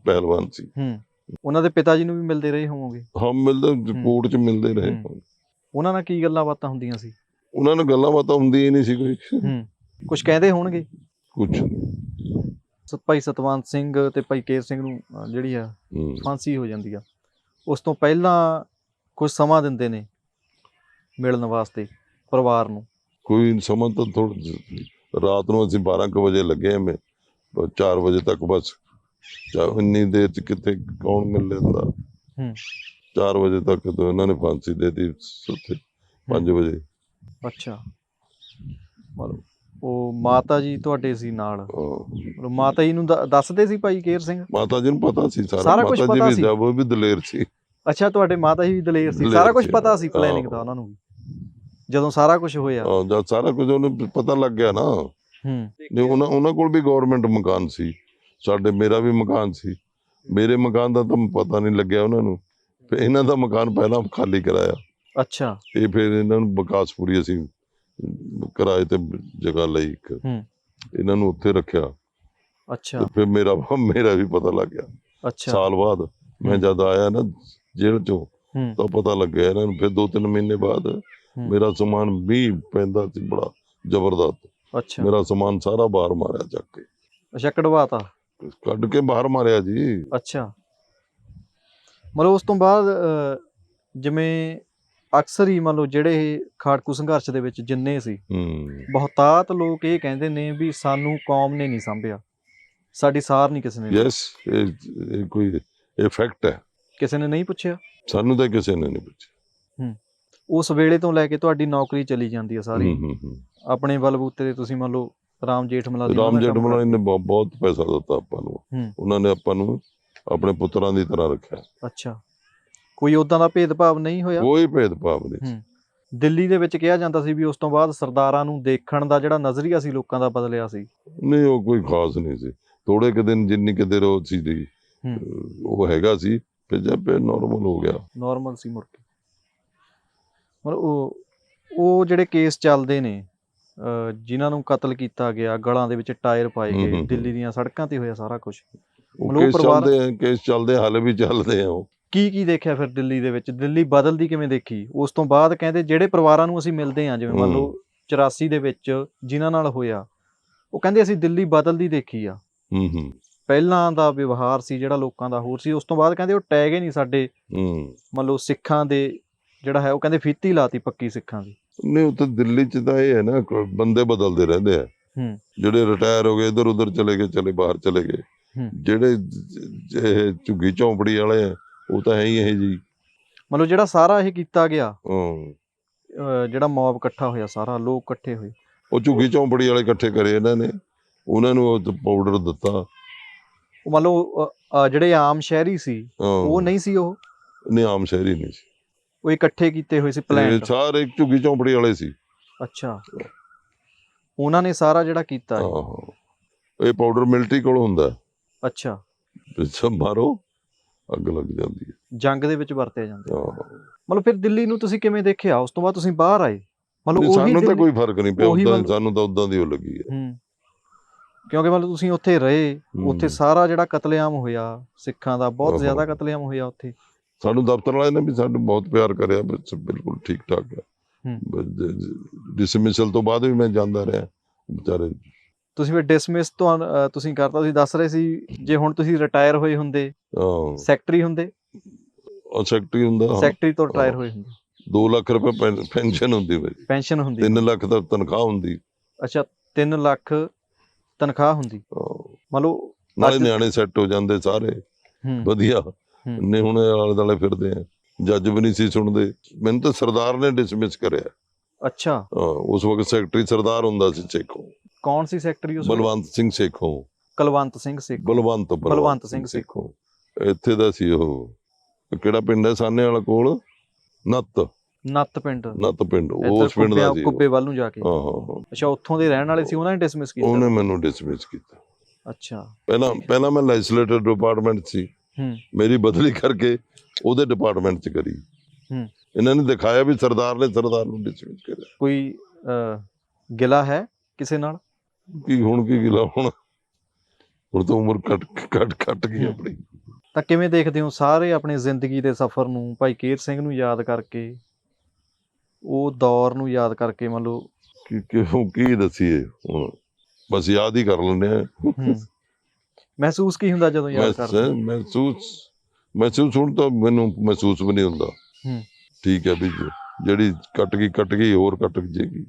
ਪਹਿਲਵਾਨ ਸੀ। ਹੂੰ। ਉਹਨਾਂ ਦੇ ਪਿਤਾ ਜੀ ਨੂੰ ਵੀ ਮਿਲਦੇ ਰਹੇ ਹੋਵੋਗੇ? ਹਾਂ ਮਿਲਦੇ ਕੋਰਟ ਚ ਮਿਲਦੇ ਰਹੇ। ਉਹਨਾਂ ਨਾਲ ਕੀ ਗੱਲਾਂ ਬਾਤਾਂ ਹੁੰਦੀਆਂ ਸੀ? ਉਹਨਾਂ ਨਾਲ ਗੱਲਾਂ ਬਾਤਾਂ ਹੁੰਦੀਆਂ ਹੀ ਨਹੀਂ ਸੀ ਕੋਈ। ਹੂੰ। ਕੁਝ ਕਹਿੰਦੇ ਹੋਣਗੇ? ਕੁਝ ਭਾਈ ਸਤਵੰਤ ਸਿੰਘ ਤੇ ਭਾਈ ਕੇਰ ਸਿੰਘ ਨੂੰ ਜਿਹੜੀ ਆ ਫਾਂਸੀ ਹੋ ਜਾਂਦੀ ਆ। ਉਸ ਤੋਂ ਪਹਿਲਾਂ ਕੁਝ ਸਮਾਂ ਦਿੰਦੇ ਨੇ ਮਿਲਣ ਵਾਸਤੇ ਪਰਿਵਾਰ ਨੂੰ। ਕੋਈ ਸਮਾਂ ਤਾਂ ਥੋੜ ਰਾਤ ਨੂੰ ਅਸੀਂ 12 ਕੁ ਵਜੇ ਲੱਗੇ ਮੈਂ 4 ਵਜੇ ਤੱਕ ਬਸ ਚਾ ਇੰਨੀ ਦੇਰ ਚ ਕਿੱਥੇ ਕੌਣ ਮਿਲ ਲੈਂਦਾ? ਹੂੰ। 4 ਵਜੇ ਤੱਕ ਤਾਂ ਇਹਨਾਂ ਨੇ ਫਾਂਸੀ ਦੇ ਦਿੱਤੀ ਉੱਥੇ 5 ਵਜੇ। ਅੱਛਾ। ਮਤਲਬ ਉਹ ਮਾਤਾ ਜੀ ਤੁਹਾਡੇ ਸੀ ਨਾਲ? ਹਾਂ। ਮਤਲਬ ਮਾਤਾ ਜੀ ਨੂੰ ਦ- ਦੱਸਦੇ ਸੀ ਭਾਈ ਕੇਰ ਸਿੰਘ? ਮਾਤਾ ਜੀ ਨੂੰ ਪਤਾ ਸੀ ਸਾਰਾ। ਸਾਰਾ ਕੁਛ ਮਾਤਾ ਜੀ ਪਤਾ ਵੀ ਸੀ। ਜਦ ਉਹ ਵੀ ਦਲੇਰ ਸੀ। ਅੱਛਾ ਤੁਹਾਡੇ ਮਾਤਾ ਜੀ ਵੀ ਦਲੇਰ ਸੀ। ਦਲੇਰ ਸਾਰਾ ਕੁਝ ਸੀ, ਪਤਾ ਸੀ। ਪਲੈਨਿੰਗ ਦਾ ਉਹਨਾਂ ਨੂੰ ਵੀ? ਜਦੋਂ ਸਾਰਾ ਕੁਝ ਹੋਇਆ? ਹਾਂ, ਜਦ ਸਾਰਾ ਕੁਝ ਉਹਨੂੰ ਪਤਾ ਲੱਗ ਗਿਆ ਨਾ। ਹੂੰ। ਉਹਨਾਂ ਉਹਨਾਂ ਕੋਲ ਵੀ ਗਵਰਨਮੈਂਟ ਮਕਾਨ ਸੀ। ਸਾਡੇ ਮੇਰਾ ਵੀ ਮਕਾਨ ਸੀ। ਮੇਰੇ ਮਕਾਨ ਦਾ ਤਾਂ ਪਤਾ ਨਹੀਂ ਲੱਗਿਆ ਉਹਨਾਂ ਨੂੰ। ਫਿਰ ਇਹਨਾਂ ਦਾ ਮਕਾਨ ਪਹਿਲਾਂ ਖਾਲੀ ਕਰਾਇਆ। ਅੱਛਾ। ਇਹ ਫਿਰ ਇਹਨਾਂ ਨੂੰ ਵਿਕਾਸਪੁਰੀ ਅਸੀਂ ਕਿਰਾਏ ਤੇ ਜਗ੍ਹਾ ਲਈ ਇੱਕ। ਇਹਨਾਂ ਨੂੰ ਉੱਥੇ ਰੱਖਿਆ। ਅੱਛਾ। ਤੇ ਫਿਰ ਮੇਰਾ ਮੇਰਾ ਵੀ ਪਤਾ ਲੱਗ ਗਿਆ। ਅੱਛਾ। ਸਾਲ ਬਾਅਦ ਮੈਂ। ਜਦ ਆਇਆ ਨਾ ਜੇਲ੍ਹ ਚੋਂ ਤਾਂ ਪਤਾ ਲੱਗਿਆ ਇਹਨਾਂ ਨੂੰ। ਫਿਰ ਦੋ ਤਿੰਨ ਮਹੀਨੇ ਬਾਅਦ ਮੇਰਾ ਸਮਾਨ ਵੀ ਪੈਂਦਾ ਸੀ ਬੜਾ ਜ਼ਬਰਦਸਤ। ਅੱਛਾ। ਮੇਰਾ ਸਮਾਨ ਸਾਰਾ ਬਾਹਰ ਮਾਰਿਆ ਚੱਕ ਕੇ। ਅੱਛਾ ਕਢਵਾਤਾ। ਕੱਢ ਕੇ ਬਾਹਰ ਮਾਰਿਆ ਜੀ। ਅੱਛਾ। ਮਤਲਬ ਉਸ ਤੋਂ ਬਾਅਦ ਜਿਵੇਂ ਅਕਸਰ ਹੀ ਮੰਨ ਲਓ ਜਿਹੜੇ ਖਾੜਕੂ ਸੰਘਰਸ਼ ਦੇ ਵਿੱਚ ਜਿੰਨੇ ਸੀ ਹੂੰ। ਬਹੁਤਾਤ ਲੋਕ ਇਹ ਕਹਿੰਦੇ ਨੇ ਵੀ ਸਾਨੂੰ ਕੌਮ ਨੇ ਨਹੀਂ ਸੰਭਿਆ। ਸਾਡੀ ਸਾਰ ਨਹੀਂ ਕਿਸੇ ਨੇ ਲਈ। ਯੈਸ ਇਹ ਕੋਈ ਇਹ ਫੈਕਟ ਹੈ। ਕਿਸੇ ਨੇ ਨਹੀਂ ਪੁੱਛਿਆ? ਸਾਨੂੰ ਤਾਂ ਕਿਸੇ ਨੇ ਨਹੀਂ ਪੁੱਛਿਆ। ਉਸ ਵੇਲੇ ਤੋਂ ਲੈ ਕੇ ਤੁਹਾਡੀ ਨੌਕਰੀ ਚਲੀ ਜਾਂਦੀ ਹੈ ਸਾਰੀ। ਹੂੰ, ਹੂੰ, ਹੂੰ। ਆਪਣੇ ਬਲਬੂਤੇ ਤੇ ਤੁਸੀਂ ਮੰਨ ਲਓ ਰਾਮ ਜੇਠ ਮਲਾਨੀ ਰਾਮ ਜੇਠਮਲਾਨੀ ਨੇ ਬਹੁ- ਬਹੁਤ ਪੈਸਾ ਦਿੱਤਾ ਆਪਾਂ ਨੂੰ। ਉਹਨਾਂ ਨੇ ਆਪਾਂ ਨੂੰ ਆਪਣੇ ਪੁੱਤਰਾਂ ਦੀ ਤਰ੍ਹਾਂ ਰੱਖਿਆ। ਅੱਛਾ। ਕੋਈ ਉਦਾਂ ਦਾ ਭੇਦਭਾਵ ਨਹੀਂ ਹੋਇਆ? ਕੋਈ ਭੇਦਭਾਵ ਨਹੀਂ। ਦਿੱਲੀ ਦੇ ਵਿੱਚ ਕਿਹਾ ਜਾਂਦਾ ਸੀ ਵੀ ਉਸ ਤੋਂ ਬਾਅਦ ਸਰਦਾਰਾਂ ਨੂੰ ਦੇਖਣ ਦਾ ਜਿਹੜਾ ਨਜ਼ਰੀਆ ਸੀ ਲੋਕਾਂ ਦਾ ਬਦਲਿਆ ਸੀ। ਨਹੀਂ ਉਹ ਕੋਈ ਖਾਸ ਨਹੀਂ ਸੀ। ਥੋੜੇ ਕੁ ਦਿਨ ਜਿੰਨੀ ਕੁ ਦੇਰ ਉਹ ਸੀ ਦੀ ਉਹ ਹੈਗਾ ਸੀ ਫਿਰ ਜਦ ਨਾਰਮਲ ਹੋ ਗਿਆ। ਨਾਰਮਲ ਸੀ ਮੁੜ ਕੇ। ਮਤਲਬ ਉਹ ਉਹ ਜਿਹੜੇ ਕੇਸ ਚੱਲਦੇ ਨੇ ਜਿਨ੍ਹਾਂ ਨੂੰ ਕਤਲ ਕੀਤਾ ਗਿਆ ਗਲਾਂ ਦੇ ਵਿੱਚ ਟਾਇਰ ਪਾਏ ਗਏ ਦਿੱਲੀ ਦੀਆਂ ਸੜਕਾਂ ਤੇ ਹੋਇਆ ਸਾਰਾ ਕੁਝ ਕੇਸ ਪਰਿਵਾਰ- ਚੱਲਦੇ ਆ ਕੇਸ ਚੱਲਦੇ ਆ, ਹਾਲੇ ਵੀ ਚੱਲਦੇ ਆ ਉਹ। ਕੀ ਕੀ ਦੇਖਿਆ ਫਿਰ ਦਿੱਲੀ ਦੇ ਵਿੱਚ? ਦਿੱਲੀ ਬਦਲਦੀ ਕਿਵੇਂ ਦੇਖੀ? ਉਸ ਤੋਂ ਬਾਅਦ ਕਹਿੰਦੇ ਜਿਹੜੇ ਪਰਿਵਾਰਾਂ ਨੂੰ ਅਸੀਂ ਮਿਲਦੇ ਹਾਂ ਜਿਵੇਂ ਮੰਨ ਲਓ 84 ਦੇ ਵਿੱਚ ਜਿਨ੍ਹਾਂ ਨਾਲ ਹੋਇਆ ਉਹ ਕਹਿੰਦੇ ਅਸੀਂ ਦਿੱਲੀ ਬਦਲਦੀ ਦੇਖੀ ਆ। ਹੂੰ ਹੂੰ। ਪਹਿਲਾਂ ਦਾ ਵਿਵਹਾਰ ਸੀ ਜਿਹੜਾ ਲੋਕਾਂ ਦਾ ਹੋਰ ਸੀ ਉਸ ਤੋਂ ਬਾਅਦ ਕਹਿੰਦੇ ਉਹ ਟੈਗ ਹੀ ਨਹੀਂ ਸਾਡੇ ਹੂੰ। ਮੰਨ ਲਓ ਸਿੱਖਾਂ ਦੇ ਜਿਹੜਾ ਹੈ ਉਹ ਕਹਿੰਦੇ ਫੀਤੀ ਲਾਤੀ ਪੱਕੀ ਸਿੱਖਾਂ ਦੀ। ਨਹੀਂ ਉੱਥੇ ਦਿੱਲੀ ਚ ਤਾਂ ਇਹ ਹੈ ਨਾ ਬੰਦੇ ਬਦਲਦੇ ਰਹਿੰਦੇ ਆ। ਜਿਹੜੇ ਰਿਟਾਇਰ ਹੋ ਗਏ ਇਧਰ ਉਧਰ ਚਲੇ ਗਏ ਚਲੇ ਬਾਹਰ ਚਲੇ ਗਏ। ਜਿਹੜੇ ਝੁੱਗੀ ਝੌਂਪੜੀ ਵਾਲੇ ਆ ਉਹ ਤਾਂ ਹੈ ਹੀ ਇਹ ਜੀ। ਮਤਲਬ ਜਿਹੜਾ ਸਾਰਾ ਇਹ ਕੀਤਾ ਗਿਆ ਜਿਹੜਾ ਮੌਬ ਇਕੱਠਾ ਹੋਇਆ ਸਾਰਾ ਲੋਕ ਇਕੱਠੇ ਹੋਏ। ਉਹ ਝੁੱਗੀ ਝੌਂਪੜੀ ਵਾਲੇ ਇਕੱਠੇ ਕਰੇ ਇਹਨਾਂ ਨੇ। ਉਹਨਾਂ ਨੂੰ ਉਹ ਪਾਊਡਰ ਦਿੱਤਾ। ਉਹ ਮੰਨ ਲਓ ਜਿਹੜੇ ਆਮ ਸ਼ਹਿਰੀ ਸੀ। ਉਹ ਨਹੀਂ ਸੀ ਉਹ? ਨਹੀਂ ਆਮ ਸ਼ਹਿਰੀ ਨਹੀਂ ਸੀ। ਉਹ ਇਕੱਠੇ ਕੀਤੇ ਹੋਏ ਸੀ ਇਹ ਪਲਾਨ ਸਾਰੇ ਝੁੱਗੀ ਝੌਂਪੜੀ ਵਾਲੇ ਸੀ। ਅੱਛਾ। ਉਹਨਾਂ ਨੇ ਸਾਰਾ ਜਿਹੜਾ ਕੀਤਾ ਹੈ। ਹਾਂ ਇਹ ਪਾਊਡਰ ਮਿਲਟਰੀ ਕੋਲ ਹੁੰਦਾ। ਅੱਛਾ। ਵਿੱਚ ਮਾਰੋ ਅੱਗ ਲੱਗ ਜਾਂਦੀ ਹੈ। ਜੰਗ ਦੇ ਵਿੱਚ ਵਰਤਿਆ ਜਾਂਦਾ ਹਾਂ। ਮਤਲਬ ਫਿਰ ਦਿੱਲੀ ਨੂੰ ਤੁਸੀਂ ਕਿਵੇਂ ਦੇਖਿਆ? ਉਸ ਤੋਂ ਬਾਅਦ ਤੁਸੀਂ ਬਾਹਰ ਆਏ। ਮਤਲਬ ਨਹੀਂ, ਉਹੀ ਸਾਨੂੰ ਤਾਂ ਦਿੱਲੀ- ਕੋਈ ਫ਼ਰਕ ਨਹੀਂ ਪਿਆ। ਉਹੀ ਉਦਾਂ ਮਤਲਬ- ਸਾਨੂੰ ਤਾਂ ਉਦਾਂ ਦੀ ਉਹ ਲੱਗੀ ਹੈ। ਹੂੰ। ਕਿਉਂਕਿ ਮਤਲਬ ਤੁਸੀਂ ਉੱਥੇ ਰਹੇ। ਉੱਥੇ ਹੂੰ। ਸਾਰਾ ਜਿਹੜਾ ਕਤਲੇਆਮ ਹੋਇਆ ਸਿੱਖਾਂ ਦਾ ਬਹੁਤ ਜ਼ਿਆਦਾ। ਕਤਲੇਆਮ ਹੋਇਆ ਉੱਥੇ। ਸਾਨੂੰ ਦਫ਼ਤਰ ਵਾਲਿਆਂ ਨੇ ਵੀ ਸਾਨੂੰ ਬਹੁਤ ਪਿਆਰ ਕਰਿਆ ਬਸ ਬਿਲਕੁਲ ਠੀਕ ਠਾਕ ਹੈ। ਡਿਸਮਿਸਲ ਤੋਂ ਬਾਅਦ ਵੀ ਮੈਂ ਜਾਂਦਾ ਰਿਹਾ ਵਿਚਾਰੇ। ਤੁਸੀਂ ਫਿਰ ਡਿਸਮਿਸ ਤੋਂ ਤੁਸੀਂ ਕਰਤਾ ਤੁਸੀਂ ਦੱਸ ਰਹੇ ਸੀ ਜੇ ਹੁਣ ਤੁਸੀਂ ਰਿਟਾਇਰ ਹੋਏ ਹੁੰਦੇ ਹਾਂ। ਸੈਕਟਰੀ ਹੁੰਦੇ? ਉਹ ਸੈਕਟਰੀ ਹੁੰਦਾ ਸੈਕਟਰੀ ਤੋਂ ਰਿਟਾਇਰ ਹੋਏ ਹੁੰਦੇ। 2 ਲੱਖ ਰੁਪਏ ਪੈਨ- ਪੈਨਸ਼ਨ ਹੁੰਦੀ ਮੇਰੀ ਪੈਨਸ਼ਨ ਹੁੰਦੀ। 3 ਲੱਖ ਦਾ ਤਨਖਾਹ ਹੁੰਦੀ। ਅੱਛਾ 3 ਲੱਖ ਤਨਖਾਹ ਹੁੰਦੀ। ਮੰਨ ਲਓ ਨਾਲੇ ਨਿਆਣੇ ਸੈੱਟ ਹੋ ਜਾਂਦੇ ਸਾਰੇ। ਵਧੀਆ। ਨੇ ਹੁਣ ਆਲੇ ਦੁਆਲੇ ਫਿਰਦੇ ਆ। ਜੱਜ ਵੀ ਨਹੀਂ ਸੀ ਸੁਣਦੇ। ਮੈਨੂੰ ਤਾਂ ਸਰਦਾਰ ਨੇ ਡਿਸਮਿਸ ਕਰਿਆ। ਅੱਛਾ। ਉਸ ਵਕਤ ਸੈਕਟਰੀ ਸਰਦਾਰ ਹੁੰਦਾ ਸੀ ਸੇਖੋਂ। ਕੌਣ ਸੀ ਸੈਕਟਰੀ ਉਸ? ਬਲਵੰਤ ਸਿੰਘ ਸੇਖੋਂ। ਕੁਲਵੰਤ ਸਿੰਘ ਸੇਖ। ਬਲਵੰਤ ਬਲਵੰਤ ਸਿੰਘ ਸੇਖੋਂ। ਇੱਥੇ ਦਾ ਸੀ ਉਹ। ਕਿਹੜਾ ਪਿੰਡ ਹੈ? ਸਾਨੇ ਵਾਲਾ ਕੋਲ? ਨੱਤ। ਨੱਤ ਪਿੰਡ। ਨੱਤ ਪਿੰਡ। ਉਸ ਪਿੰਡ ਦਾ ਸੀ। ਕੁੱਬੇ ਵੱਲ ਨੂੰ ਜਾ ਕੇ। ਅੱਛਾ ਉੱਥੋਂ ਦੇ ਰਹਿਣ ਵਾਲੇ ਸੀ? ਉਹਨਾਂ ਨੇ ਡਿਸਮਿਸ ਕੀਤਾ? ਉਹਨੇ ਮੈਨੂੰ ਡਿਸਮਿਸ ਕੀਤਾ। ਅੱਛਾ। ਪਹਿਲਾਂ ਪਹਿਲਾਂ ਮੈਂ ਲੈਜਿਸਲੇਟਰ ਡਿਪਾਰਟਮੈਂਟ ਸੀ। ਮੇਰੀ ਬਦਲੀ ਕਰਕੇ ਉਹਦੇ ਡਿਪਾਰਟਮੈਂਟ ਚ ਕਰੀ। ਹੂੰ। ਇਹਨਾਂ ਨੇ ਦਿਖਾਇਆ ਵੀ ਸਰਦਾਰ ਨੇ ਸਰਦਾਰ ਨੂੰ ਡਿਸਮਿਸ ਕਰਿਆ। ਕੋਈ ਗਿਲਾ ਹੈ ਕਿਸੇ ਨਾਲ? ਕੀ ਹੁਣ ਕੀ ਗਿਲਾ ਹੁਣ? ਹੁਣ ਤਾਂ ਉਮਰ ਕੱਟ ਕੱਟ ਕੱਟ ਗਈ। ਆਪਣੀ। ਤਾਂ ਕਿਵੇਂ ਦੇਖਦੇ ਹੋ ਸਾਰੇ ਆਪਣੀ ਜ਼ਿੰਦਗੀ ਦੇ ਸਫ਼ਰ ਨੂੰ ਭਾਈ ਕੇਰ ਸਿੰਘ ਨੂੰ ਯਾਦ ਕਰਕੇ ਉਹ ਦੌਰ ਨੂੰ ਯਾਦ ਕਰਕੇ ਮੰਨ ਲਓ ਕੀ ਕਿਉਂ ਕੀ ਦਸੀਏ ਹੁਣ? ਬਸ ਯਾਦ ਹੀ ਕਰ ਲੈਂਦੇ ਆ। ਹੂੰ, ਮਹਿਸੂਸ ਕੀ ਹੁੰਦਾ ਜਦੋਂ ਯਾਦ ਕਰਦੇ ਹੋ? ਮਹਿਸੂਸ ਮਹਿਸੂਸ ਹੁਣ ਤਾਂ ਮੈਨੂੰ ਮਹਿਸੂਸ ਵੀ ਨਹੀਂ ਹੁੰਦਾ ਹੂੰ। ਠੀਕ ਹੈ ਵੀ ਜਿਹੜੀ ਕੱਟ ਗਈ ਕੱਟ ਗਈ ਹੋਰ ਕੱਟ ਜਾਏਗੀ